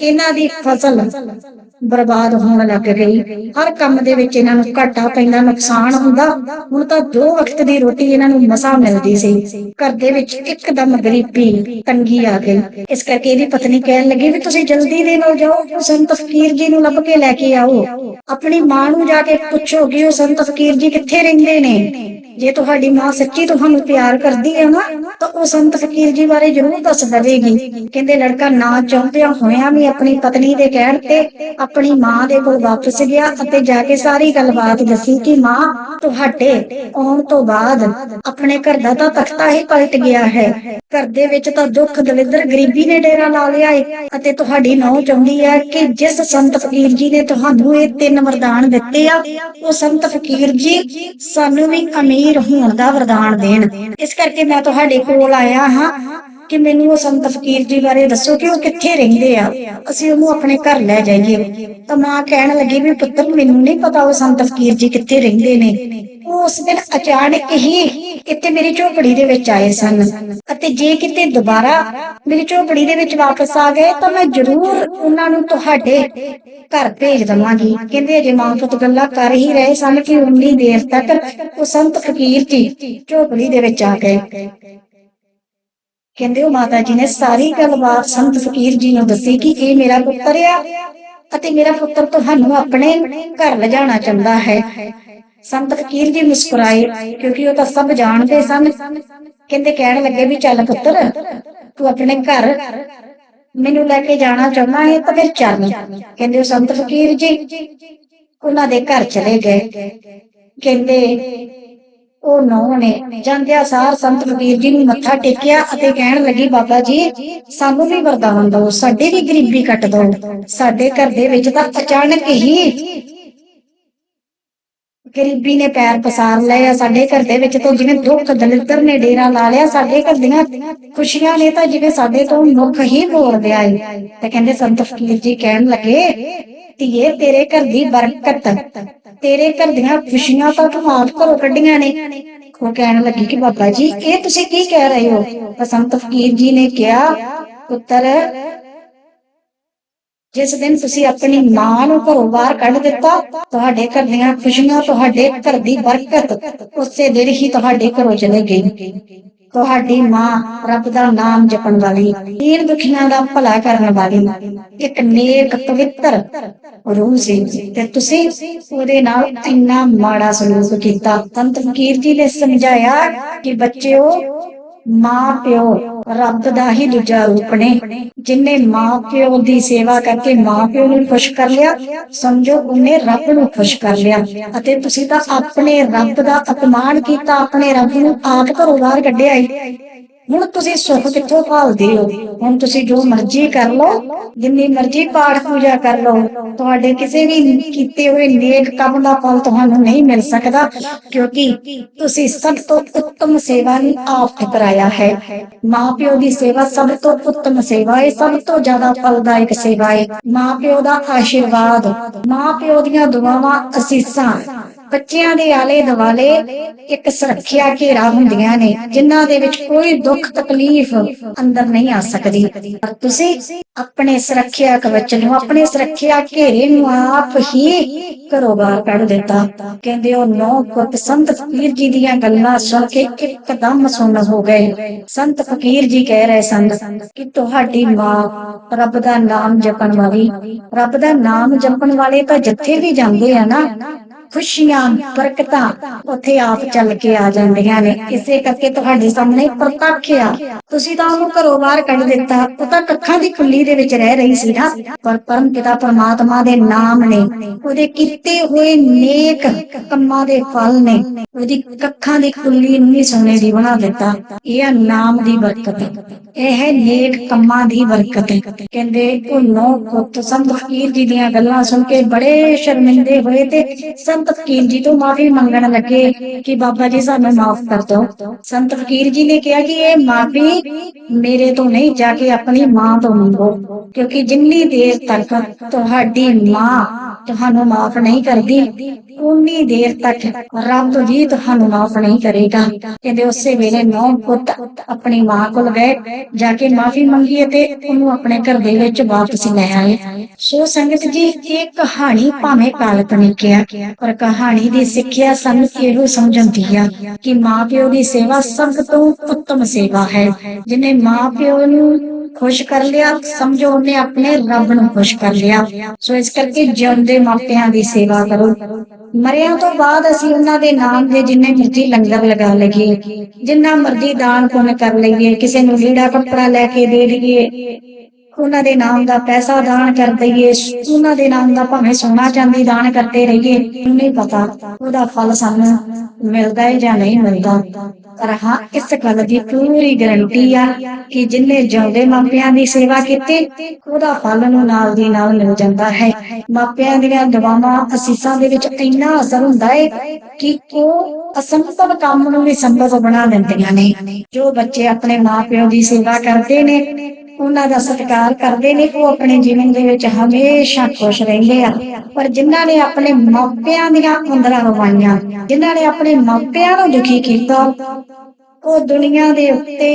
Speaker 1: ਇਹਨਾਂ ਦੀ ਫਸਲ? ਬਰਬਾਦ ਹੋਣ ਲੱਗ ਗਈ। ਹਰ ਕੰਮ ਦੇ ਵਿੱਚ ਇਹਨਾਂ ਨੂੰ ਘਾਟਾ ਪੈਂਦਾ, ਨੁਕਸਾਨ ਹੁੰਦਾ। ਹੁਣ ਤਾਂ ਦੋ ਵਕਤ ਦੀ ਰੋਟੀ ਇਹਨਾਂ ਨੂੰ ਮਸਾ ਮਿਲਦੀ ਸੀ। ਘਰ ਦੇ ਵਿੱਚ ਇੱਕਦਮ ਗਰੀਬੀ ਤੰਗੀ ਆ ਗਈ। ਇਸ ਕਰਕੇ ਇਹਦੀ ਪਤਨੀ ਕਹਿਣ ਲੱਗੀ ਵੀ ਤੁਸੀਂ ਜਲਦੀ ਦੇ ਨਾਲ ਜਾਓ ਸੰਤ ਫਕੀਰ ਜੀ ਨੂੰ ਲੱਭ ਕੇ ਲੈ ਕੇ ਆਓ। ਆਪਣੀ ਮਾਂ ਨੂੰ ਜਾ ਕੇ ਪੁੱਛੋ ਉਹ ਸੰਤ ਫਕੀਰ ਜੀ ਕਿੱਥੇ ਰਹਿੰਦੇ ਨੇ? ਜੇ ਤੁਹਾਡੀ ਮਾਂ ਸੱਚੀ ਤੁਹਾਨੂੰ ਪਿਆਰ ਕਰਦੀ ਹੈ ਨਾ, ਤਾਂ ਉਹ ਸੰਤ ਫਕੀਰ ਜੀ ਬਾਰੇ ਜ਼ਰੂਰ ਦੱਸ ਦੇਵੇਗੀ। ਕਹਿੰਦੇ, ਲੜਕਾ ਨਾ ਚਾਹੁੰਦਿਆਂ ਹੋਇਆਂ ਵੀ ਆਪਣੀ ਪਤਨੀ ਦੇ ਕਹਿਣ ਤੇ ਆਪਣੀ ਮਾਂ ਦੇ ਕੋਲ ਵਾਪਸ ਗਿਆ ਅਤੇ ਜਾ ਕੇ ਸਾਰੀ ਗੱਲਬਾਤ ਦੱਸੀ ਕਿ ਮਾਂ, ਤੁਹਾਡੇ ਆਉਣ ਤੋਂ ਬਾਅਦ ਆਪਣੇ ਘਰ ਦਾ ਤਾਂ ਤਖਤਾ ਹੀ ਪਲਟ ਗਿਆ ਹੈ। ਘਰ ਦੇ ਵਿੱਚ ਤਾਂ ਦੁੱਖ, ਦਲਿੱਦਰ, ਗਰੀਬੀ ਨੇ ਡੇਰਾ ਲਾ ਲਿਆ ਹੈ ਅਤੇ ਤੁਹਾਡੀ ਨੌ ਚਾਹੁੰਦੀ ਹੈ ਕਿ ਜਿਸ ਸੰਤ ਫਕੀਰ ਜੀ ਨੇ ਤੁਹਾਨੂੰ ਇਹ ਤਿੰਨ ਵਰਦਾਨ ਦਿੱਤੇ ਆ, ਉਹ ਸੰਤ ਫਕੀਰ ਜੀ ਸਾਨੂੰ ਵੀ ਅਮੀਰ ਹੋਣ ਦਾ ਵਰਦਾਨ ਦੇਣ। ਇਸ ਕਰਕੇ ਮੈਂ ਤੁਹਾਡੇ ਕੋਲ ਆਇਆ ਹਾਂ। ਕਿ ਮੈਨੂੰ ਉਹ ਸੰਤ ਫਕੀਰ ਜੀ ਬਾਰੇ ਦੱਸੋ ਕਿ ਉਹ ਕਿੱਥੇ ਰਹਿੰਦੇ ਆ? ਅਸੀਂ ਉਹਨੂੰ ਆਪਣੇ ਘਰ ਲੈ ਜਾਈਏ। ਤਾਂ ਮਾਂ ਕਹਿਣ ਲੱਗੀ ਵੀ ਪੁੱਤਰ, ਮੈਨੂੰ ਨਹੀਂ ਪਤਾ ਉਹ ਸੰਤ ਫਕੀਰ ਜੀ ਕਿੱਥੇ ਰਹਿੰਦੇ ਨੇ। ਉਹ ਉਸ ਦਿਨ ਅਚਾਨਕ ਹੀ ਇੱਥੇ ਮੇਰੀ ਝੋਪੜੀ ਦੇ ਵਿੱਚ ਆਏ ਸਨ ਅਤੇ ਜੇ ਕਿਤੇ ਦੁਬਾਰਾ ਮੇਰੀ ਝੋਪੜੀ ਦੇ ਵਿੱਚ ਵਾਪਸ ਆ ਗਏ, ਤਾਂ ਮੈਂ ਜ਼ਰੂਰ ਉਹਨਾਂ ਨੂੰ ਤੁਹਾਡੇ ਘਰ ਭੇਜ ਦਵਾਂਗੀ। ਕਹਿੰਦੇ ਅਜੇ ਮਾਂ ਪੁੱਤ ਗੱਲਾਂ ਕਰ ਹੀ ਰਹੇ ਸਨ ਕਿ ਉਨੀ ਦੇਰ ਤੱਕ ਉਹ ਸੰਤ ਫਕੀਰ ਜੀ ਝੋਪੜੀ ਦੇ ਵਿੱਚ ਆ ਗਏ। ਕਹਿੰਦੇ ਉਹ ਮਾਤਾ ਜੀ ਨੇ ਸਾਰੀ ਗੱਲਬਾਤ ਸੰਤ ਫਕੀਰ ਜੀ ਨੂੰ ਦੱਸੀ ਕਿ ਇਹ ਮੇਰਾ ਪੁੱਤਰ ਆ ਅਤੇ ਮੇਰਾ ਪੁੱਤਰ ਤੁਹਾਨੂੰ ਆਪਣੇ ਘਰ ਲਿਜਾਣਾ ਚਾਹੁੰਦਾ ਹੈ। ਸੰਤ ਫਕੀਰ ਜੀ ਮੁਸਕਰਾਏ ਕਿਉਂਕਿ ਉਹ ਤਾਂ ਸਭ ਜਾਣਦੇ ਸਨ। ਕਹਿੰਦੇ ਕਹਿਣ ਲੱਗੇ ਵੀ ਚੱਲ ਪੁੱਤਰ, ਤੂੰ ਆਪਣੇ ਘਰ ਮੈਨੂੰ ਲੈ ਕੇ ਜਾਣਾ ਚਾਹੁੰਦਾ ਹੈ ਤਾਂ ਫਿਰ ਚੱਲ। ਕਹਿੰਦੇ ਉਹ ਸੰਤ ਫਕੀਰ ਜੀ, ਉਹਨਾਂ ਦੇ ਘਰ ਚਲੇ ਗਏ। ਕਹਿੰਦੇ ਉਹ ਨੌ ਨੇ ਜਾਂਦਿਆਂ ਸਾਰ ਸੰਤ ਫਕੀਰ ਜੀ ਨੂੰ ਮੱਥਾ ਟੇਕਿਆ ਅਤੇ ਕਹਿਣ ਲੱਗੀ, ਬਾਬਾ ਜੀ, ਸਾਨੂੰ ਵੀ ਵਰਦਾਨ ਦਿਓ, ਸਾਡੀ ਵੀ ਗਰੀਬੀ ਕੱਟ ਦਿਓ, ਸਾਡੇ ਘਰ ਦੇ ਵਿੱਚ ਤਾਂ ਅਚਾਨਕ ਹੀ ਗਰੀਬੀ ਨੇ ਪੈਰ ਪਸਾਰ ਲਏ ਆ, ਸਾਡੇ ਘਰ ਦੇ ਵਿੱਚ ਤਾਂ ਜਿਵੇਂ ਦੁੱਖ ਦਲਿੱਦਰ ਨੇ ਡੇਰਾ ਲਾ ਲਿਆ, ਸਾਡੇ ਘਰ ਦੀਆਂ ਖੁਸ਼ੀਆਂ ਨੇ ਤਾਂ ਜਿਵੇਂ ਸਾਡੇ ਤੋਂ ਮੁੱਖ ਹੀ ਮੋੜ ਦਿਆ ਏ। ਤੇ ਕਹਿੰਦੇ ਸੰਤ ਫਕੀਰ ਜੀ ਕਹਿਣ ਲੱਗੇ, ਧੀਏ, ਤੇਰੇ ਘਰ ਦੀ ਬਰਕਤ ਤੇਰੇ ਘਰ ਦੀਆਂ ਖੁਸ਼ੀਆਂ ਤਾਂ ਤੂੰ ਆਪ ਘਰੋਂ ਕੱਢੀਆਂ ਨੇ। ਉਹ ਕਹਿਣ ਲੱਗੀ ਕਿ ਬਾਬਾ ਜੀ, ਇਹ ਤੁਸੀਂ ਕੀ ਕਹਿ ਰਹੇ ਹੋ? ਬਸੰਤ ਫਕੀਰ ਜੀ ਨੇ ਕਿਹਾ, ਪੁੱਤਰ, ਜਿਸ ਦਿਨ ਤੁਸੀਂ ਆਪਣੀ ਮਾਂ ਨੂੰ ਘਰੋਂ ਬਾਹਰ ਕੱਢ ਦਿੱਤਾ, ਤੁਹਾਡੇ ਘਰ ਦੀਆਂ ਖੁਸ਼ੀਆਂ ਤੁਹਾਡੇ ਘਰ ਦੀ ਬਰਕਤ ਉਸੇ ਦਿਨ ਹੀ ਤੁਹਾਡੇ ਘਰੋਂ ਚਲੇ ਗਈ। ਤੁਹਾਡੀ ਮਾਂ ਰੱਬ ਦਾ ਨਾਮ ਜਪਣ ਵਾਲੀ, ਦੀਨ ਦੁਖੀਆਂ ਦਾ ਭਲਾ ਕਰਨ ਵਾਲੀ, ਇੱਕ ਨੇਕ, ਪਵਿੱਤਰ ਰੂਹ ਸੀ। ਤੇ ਤੁਸੀਂ ਉਹਦੇ ਨਾਲ ਇੰਨਾ ਮਾੜਾ ਸਲੂਕ ਕੀਤਾ। ਸੰਤ ਫਕੀਰ ਜੀ ਨੇ ਸਮਝਾਇਆ ਕਿ ਬੱਚਿਓ ਮਾਂ ਪਿਓ ਰੱਬ ਦਾ ਹੀ ਦੂਜਾ ਰੂਪ ਨੇ। ਜਿਨੇ ਮਾਂ ਪਿਓ ਦੀ ਸੇਵਾ ਕਰਕੇ ਮਾਂ ਪਿਓ ਨੂੰ ਖੁਸ਼ ਕਰ ਲਿਆ, ਸਮਝੋ ਉਹਨੇ ਰੱਬ ਨੂੰ ਖੁਸ਼ ਕਰ ਲਿਆ। ਅਤੇ ਤੁਸੀਂ ਤਾਂ ਆਪਣੇ ਰੱਬ ਦਾ ਅਪਮਾਨ ਕੀਤਾ, ਆਪਣੇ ਰੱਬ ਨੂੰ ਆਪ ਘਰੋਂ ਬਾਹਰ ਕੱਢਿਆ ਈ। ਹੁਣ ਤੁਸੀਂ ਸੁੱਖ ਕਿੱਥੋਂ ਭਾਲਦੇ ਹੋ? ਹੁਣ ਤੁਸੀਂ ਜੋ ਮਰਜ਼ੀ ਕਰ ਲਓ, ਜਿੰਨੀ ਮਰਜ਼ੀ ਪਾਠ ਪੂਜਾ ਕਰ ਲਓ, ਤੁਹਾਡੇ ਕਿਸੇ ਵੀ ਕੀਤੇ ਹੋਏ ਨੇਕ ਕੰਮ ਦਾ ਫਲ ਤੁਹਾਨੂੰ ਨਹੀਂ ਮਿਲ ਸਕਦਾ, ਕਿਉਂਕਿ ਤੁਸੀਂ ਸਭ ਤੋਂ ਉੱਤਮ ਸੇਵਾ ਨੂੰ ਆਪ ਠੁਕਰਾਇਆ ਹੈ। ਮਾਪਿਓ ਦੀ ਸੇਵਾ ਸਭ ਤੋਂ ਉੱਤਮ ਸੇਵਾ ਹੈ ਸਭ ਤੋਂ ਜ਼ਿਆਦਾ ਫਲਦਾਇਕ ਸੇਵਾ ਹੈ ਮਾਪਿਓ ਦਾ ਆਸ਼ੀਰਵਾਦ, ਮਾਪਿਓ ਦੀਆਂ ਦੁਆਵਾਂ ਅਸੀਸਾਂ। ਬੱਚਿਆਂ ਦੇ ਆਲੇ ਦੁਆਲੇ ਇੱਕ ਸੁਰੱਖਿਆ ਘੇਰਾ ਹੁੰਦੀਆਂ ਨੇ, ਜਿਨ੍ਹਾਂ ਦੇ ਵਿੱਚ ਕੋਈ ਦੁੱਖ ਤਕਲੀਫ ਅੰਦਰ ਨਹੀਂ ਆ ਸਕਦੀ। ਪਰ ਤੁਸੀਂ ਆਪਣੇ ਸੁਰੱਖਿਆ ਕਵਚ ਨੂੰ, ਆਪਣੇ ਸੁਰੱਖਿਆ ਘੇਰੇ ਨੂੰ ਆਪ ਹੀ ਘਰੋਂ ਬਾਹਰ ਕੱਢ ਦਿੱਤਾ। ਕਹਿੰਦੇ ਉਹ ਨੌ ਪੁੱਤ ਸੰਤ ਫਕੀਰ ਜੀ ਦੀਆਂ ਗੱਲਾਂ ਸੁਣ ਕੇ ਇੱਕਦਮ ਸੁਣ ਹੋ ਗਏ। ਸੰਤ ਫਕੀਰ ਜੀ ਕਹਿ ਰਹੇ ਸਨ ਕਿ ਤੁਹਾਡੀ ਮਾਂ ਰੱਬ ਦਾ ਨਾਮ ਜਪਣ ਵਾਲੀ, ਰੱਬ ਦਾ ਨਾਮ ਜਪਣ ਵਾਲੇ ਤਾਂ ਜਿੱਥੇ ਵੀ ਜਾਂਦੇ ਆ ਨਾ ਖੁਸ਼ੀਆਂ, ਬਰਕਤਾਂ ਉੱਥੇ ਆਪ ਚੱਲ ਕੇ ਆ ਜਾਂਦੀਆਂ ਨੇ। ਇਸੇ ਕਰਕੇ ਤੁਹਾਡੇ ਸਾਹਮਣੇ ਪ੍ਰਤੱਖ ਆ। ਤੁਸੀਂ ਤਾਂ ਉਹਨੂੰ ਘਰੋਂ ਬਾਹਰ ਕੱਢ ਦਿੱਤਾ। ਉਹ ਤਾਂ ਕੱਖਾਂ ਦੀ ਖੁੱਲੀ ਦੇ ਵਿੱਚ ਰਹਿ ਰਹੀ ਸੀ ਨਾ। ਪਰ ਪਰਮ ਪਿਤਾ ਪਰਮਾਤਮਾ ਦੇ ਨਾਮ ਨੇ, ਉਹਦੇ ਕੀਤੇ ਹੋਏ ਨੇਕ ਕੰਮਾਂ ਦੇ ਫਲ ਨੇ, ਉਹਦੀ ਕੱਖਾਂ ਦੀ ਖੁੱਲੀ ਇੰਨੀ ਹੀ ਸੋਨੇ ਦੀ ਬਣਾ ਦਿੱਤਾ। ਇਹ ਨਾਮ ਦੀ ਬਰਕਤ। ਇਹ ਹੈ ਨੇਕ ਕੰਮਾਂ ਦੀ ਬਰਕਤ। ਕਹਿੰਦੇ, ਉਹ ਨੌ ਪੁੱਤ ਸੰਤ ਫਕੀਰ ਜੀ ਦੀਆਂ ਗੱਲਾਂ ਸੁਣ ਕੇ ਬੜੇ ਸ਼ਰਮਿੰਦੇ ਹੋਏ ਤੇ ਸੰਤ ਫਕੀਰ ਜੀ ਤੋਂ ਮਾਫੀ ਮੰਗਣ ਲੱਗੇ ਕਿ ਬਾਬਾ ਜੀ ਸਾਨੂੰ ਮਾਫ ਕਰ ਦਿਓ ਸੰਤ ਫਕੀਰ ਜੀ ਨੇ ਕਿਹਾ ਕਿ ਇਹ ਮਾਫੀ ਮੇਰੇ ਤੋਂ ਨਹੀਂ ਜਾ ਕੇ ਆਪਣੀ ਮਾਂ ਤੋਂ ਮੰਗੋ ਕਿਉਂਕਿ ਜਿੰਨੀ ਦੇਰ ਤੱਕ ਤੁਹਾਡੀ ਮਾਂ ਤੁਹਾਨੂੰ ਮਾਫ ਨਹੀਂ ਕਰਦੀ। ਉਨੀ ਦੇਰ ਤੱਕ ਰੱਬ ਵੀ ਤੁਹਾਨੂੰ ਮਾਫ ਨਹੀਂ ਕਰੇਗਾ। ਕਹਿੰਦੇ ਉਸੇ ਵੇਲੇ ਨੌ ਪੁੱਤ ਆਪਣੀ ਮਾਂ ਕੋਲ ਗਏ। ਜਾ ਕੇ ਮਾਫੀ ਮੰਗੀ ਅਤੇ ਉਹਨੂੰ ਆਪਣੇ ਘਰ ਦੇ ਵਿੱਚ ਵਾਪਸ ਲੈ ਆਏ। ਸੋ ਸੰਗਤ ਜੀ, ਇਹ ਕਹਾਣੀ ਭਾਵੇਂ ਕਾਲਪਨਿਕ ਆ ਪਰ ਕਹਾਣੀ ਦੀ ਸਿੱਖਿਆ ਸਾਨੂੰ ਇਹੋ ਸਮਝਾਉਂਦੀ ਆ ਕਿ ਮਾਂ ਪਿਓ ਦੀ ਸੇਵਾ ਸਭ ਤੋਂ ਉੱਤਮ ਸੇਵਾ ਹੈ। ਜਿਨੇ ਮਾਂ ਪਿਓ ਨੂੰ ਖੁਸ਼ ਕਰ ਲਿਆ, ਸਮਝੋ ਉਹਨੇ ਆਪਣੇ ਰੱਬ ਨੂੰ ਖੁਸ਼ ਕਰ ਲਿਆ। ਸੋ ਇਸ ਕਰਕੇ ਜਿਉਂਦੇ ਮਾਪਿਆਂ ਦੀ ਸੇਵਾ ਕਰੋ। ਮਰਿਆਂ ਤੋਂ ਬਾਅਦ ਅਸੀਂ ਉਹਨਾਂ ਦੇ ਨਾਮ ਦੇ ਜਿੰਨੇ ਮਰਜ਼ੀ ਲੰਗਰ ਲਗਾ ਲਈਏ, ਜਿੰਨਾ ਮਰਜ਼ੀ ਦਾਨ ਪੁੰਨ ਕਰ ਲਈਏ, ਕਿਸੇ ਨੂੰ ਲੀੜਾ ਕੱਪੜਾ ਲੈ ਕੇ ਦੇ ਦਈਏ, ਉਹਨਾਂ ਦੇ ਨਾਮ ਦਾ ਪੈਸਾ ਦਾਨ ਕਰ ਦਈਏ, ਉਹਨਾਂ ਦੇ ਨਾਮ ਦਾ ਭਾਵੇਂ ਸੋਨਾ ਚਾਂਦੀ ਦਾਨ ਕਰਦੇ ਰਹੀਏ ਨਹੀਂ ਪਤਾ ਉਹਦਾ ਫਲ ਸਾਨੂੰ ਮਿਲਦਾ ਹੈ ਜਾਂ ਨਹੀਂ ਮਿਲਦਾ। ਪਰ ਇਸ ਗੱਲ ਦੀ ਪੂਰੀ ਗਰੰਟੀ ਆ ਕਿ ਜਿਨੇ ਜਿਉਂਦੇ ਮਾਪਿਆਂ ਦੀ ਸੇਵਾ ਕੀਤੀ, ਉਹਦਾ ਫਲ ਨੂੰ ਨਾਲ ਦੀ ਨਾਲ ਮਿਲ ਜਾਂਦਾ ਹੈ। ਮਾਪਿਆਂ ਦੀਆਂ ਦੁਆਵਾਂ ਅਸੀਸਾਂ ਦੇ ਵਿੱਚ ਇੰਨਾ ਅਸਰ ਹੁੰਦਾ ਹੈ ਕਿ ਉਹ ਅਸੰਭਵ ਕੰਮ ਨੂੰ ਵੀ ਸੰਭਵ ਬਣਾ ਦਿੰਦੀਆਂ ਨੇ। ਜੋ ਬੱਚੇ ਆਪਣੇ ਮਾਪਿਆਂ ਦੀ ਸੇਵਾ ਕਰਦੇ ਨੇ ਉਹਨਾਂ ਦਾ ਸਤਿਕਾਰ ਕਰਦੇ ਨੇ, ਉਹ ਆਪਣੇ ਜੀਵਨ ਦੇ ਵਿੱਚ ਹਮੇਸ਼ਾ ਖੁਸ਼ ਰਹਿੰਦੇ ਆ। ਪਰ ਜਿਨ੍ਹਾਂ ਨੇ ਆਪਣੇ ਮਾਪਿਆਂ ਦੀਆਂ ਅੰਦਰਾਂ ਰਵਾਈਆਂ, ਜਿਨ੍ਹਾਂ ਨੇ ਆਪਣੇ ਮਾਪਿਆਂ ਨੂੰ ਦੁਖੀ ਕੀਤਾ, ਉਹ ਦੁਨੀਆ ਦੇ ਉੱਤੇ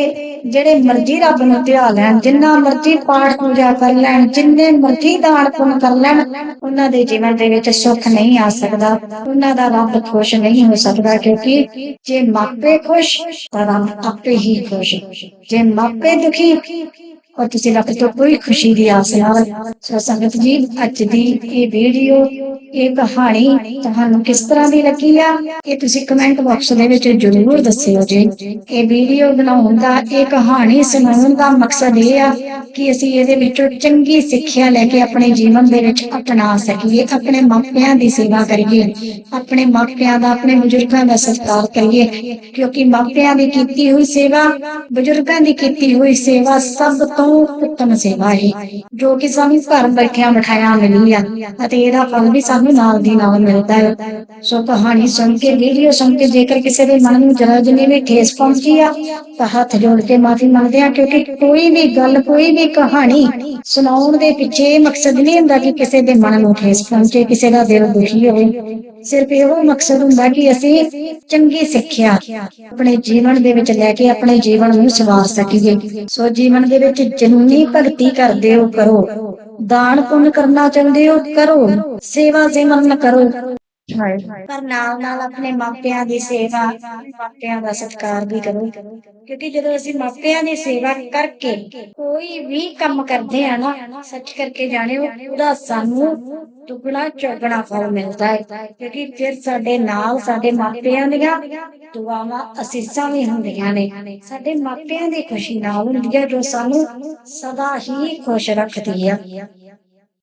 Speaker 1: ਜਿਹੜੇ ਮਰਜ਼ੀ ਰੱਬ ਨੂੰ ਧਿਆ ਲੈਣ, ਜਿੰਨਾ ਮਰਜ਼ੀ ਪਾਠ ਪੂਜਾ ਕਰ ਲੈਣ, ਜਿੰਨੇ ਮਰਜ਼ੀ ਦਾਨ ਪੁੰਨ ਕਰ ਲੈਣ, ਉਹਨਾਂ ਦੇ ਜੀਵਨ ਦੇ ਵਿੱਚ ਸੁੱਖ ਨਹੀਂ ਆ ਸਕਦਾ। ਉਹਨਾਂ ਦਾ ਰੱਬ ਖੁਸ਼ ਨਹੀਂ ਹੋ ਸਕਦਾ ਕਿਉਂਕਿ ਜੇ ਮਾਪੇ ਖੁਸ਼, ਤਾਂ ਰੱਬ ਆਪੇ ਹੀ ਖੁਸ਼। ਜੇ ਮਾਪੇ ਦੁਖੀ ਔਰ ਤੁਸੀਂ ਰੱਬ ਤੋਂ ਕੋਈ ਖੁਸ਼ੀ ਦੀ ਆਸ ਨਾਲ ਸੋ ਸੰਗਤ ਜੀ, ਅੱਜ ਦੀ ਇਹ ਵੀਡੀਓ, ਇਹ ਕਹਾਣੀ ਤੁਹਾਨੂੰ ਕਿਸ ਤਰ੍ਹਾਂ ਦੀ ਲੱਗੀ ਆ? ਇਹ ਤੁਸੀਂ ਕਮੈਂਟ ਬਾਕਸ ਦੇ ਵਿੱਚ ਜਰੂਰ ਦੱਸਿਓ ਜੀ। ਇਹ ਵੀਡੀਓ ਬਣਾਉਣ ਦਾ, ਇਹ ਕਹਾਣੀ ਸੁਣਾਉਣ ਦਾ ਮਕਸਦ ਇਹ ਆ ਕਿ ਅਸੀਂ ਇਹਦੇ ਵਿੱਚੋਂ ਚੰਗੀ ਸਿੱਖਿਆ ਲੈ ਕੇ ਆਪਣੇ ਜੀਵਨ ਦੇ ਵਿੱਚ ਅਪਣਾ ਸਕੀਏ, ਆਪਣੇ ਮਾਪਿਆਂ ਦੀ ਸੇਵਾ ਕਰੀਏ, ਆਪਣੇ ਮਾਪਿਆਂ ਦਾ, ਆਪਣੇ ਬਜ਼ੁਰਗਾਂ ਦਾ ਸਤਿਕਾਰ ਕਰੀਏ। ਕਿਉਂਕਿ ਮਾਪਿਆਂ ਦੀ ਕੀਤੀ ਹੋਈ ਸੇਵਾ, ਬਜ਼ੁਰਗਾਂ ਦੀ ਕੀਤੀ ਹੋਈ ਸੇਵਾ ਸਭ ਤੋਂ ਉੱਤਮ ਸੇਵਾ ਹੈ, ਜੋ ਕਿ ਸਾਨੂੰ ਘਰ ਬੈਠਿਆਂ ਬਿਠਾਇਆ ਮਿਲੀ ਆ, ਅਤੇ ਇਹਦਾ ਫਲ ਵੀ ਸਾਨੂੰ ਨਾਲ ਦੀ ਨਾਲ ਮਿਲਦਾ ਹੈ। ਸੋ ਕਹਾਣੀ ਸੁਣ ਕੇ, ਵੀਡੀਓ ਸੁਣ ਕੇ ਜੇਕਰ ਕਿਸੇ ਦੇ ਮਨ ਨੂੰ ਜਰਾ ਜਿੰਨੀ ਵੀ ਠੇਸ ਪਹੁੰਚੀ ਆ, ਤਾਂ ਹੱਥ ਜੋੜ ਕੇ ਮਾਫੀ ਮੰਗਦੇ ਆ ਕਿਉਂਕਿ ਕੋਈ ਵੀ ਗੱਲ, ਕੋਈ ਵੀ ਕਹਾਣੀ ਸੁਣਾਉਣ ਦੇ ਪਿੱਛੇ ਇਹ ਮਕਸਦ ਨਹੀਂ ਹੁੰਦਾ ਕਿ ਕਿਸੇ ਦੇ ਮਨ ਨੂੰ ਠੇਸ ਪਹੁੰਚੇ, ਕਿਸੇ ਦਾ ਦਿਲ ਦੁਖੀ ਹੋਵੇ। ਸਿਰਫ ਇਹੋ ਮਕਸਦ ਹੁੰਦਾ ਕਿ ਅਸੀਂ ਚੰਗੀ ਸਿੱਖਿਆ ਆਪਣੇ ਜੀਵਨ ਦੇ ਵਿੱਚ ਲੈ ਕੇ ਆਪਣੇ ਜੀਵਨ ਨੂੰ ਸਵਾਰ ਸਕੀਏ। ਸੋ ਜੀਵਨ ਦੇ ਵਿੱਚ ਜਿੰਨੀ ਭਗਤੀ ਕਰਦੇ ਹੋ ਕਰੋ। ਦਾਨ ਪੁੰਨ ਕਰਨਾ ਚਾਹੁੰਦੇ ਹੋ ਕਰੋ। ਸੇਵਾ ਸਿਮਰਨ ਕਰੋ। ਪਰ ਨਾਲ ਨਾਲ ਆਪਣੇ ਮਾਪਿਆਂ ਦੀ ਸੇਵਾ, ਮਾਪਿਆਂ ਦਾ ਸਤਿਕਾਰ ਵੀ ਕਰੋ। ਕਿਉਂਕਿ ਜਦੋਂ ਅਸੀਂ ਮਾਪਿਆਂ ਦੀ ਸੇਵਾ ਕਰਕੇ ਕੋਈ ਵੀ ਕੰਮ ਕਰਦੇ ਆ ਨਾ, ਸੱਚ ਕਰਕੇ ਜਾਣਿਓ, ਉਹਦਾ ਸਾਨੂੰ ਦੁੱਗਣਾ, ਚੌਗਣਾ ਫਲ ਮਿਲਦਾ ਹੈ। ਕਿਉਂਕਿ ਫਿਰ ਸਾਡੇ ਨਾਲ ਸਾਡੇ ਮਾਪਿਆਂ ਦੀਆਂ ਦੁਆਵਾਂ, ਅਸੀਸਾਂ ਵੀ ਹੁੰਦੀਆਂ ਨੇ। ਸਾਡੇ ਮਾਪਿਆਂ ਦੀ ਖੁਸ਼ੀ ਨਾਲ ਹੁੰਦੀ ਹੈ, ਜੋ ਸਾਨੂੰ ਸਦਾ ਹੀ ਖੁਸ਼ ਰੱਖਦੀ ਹੈ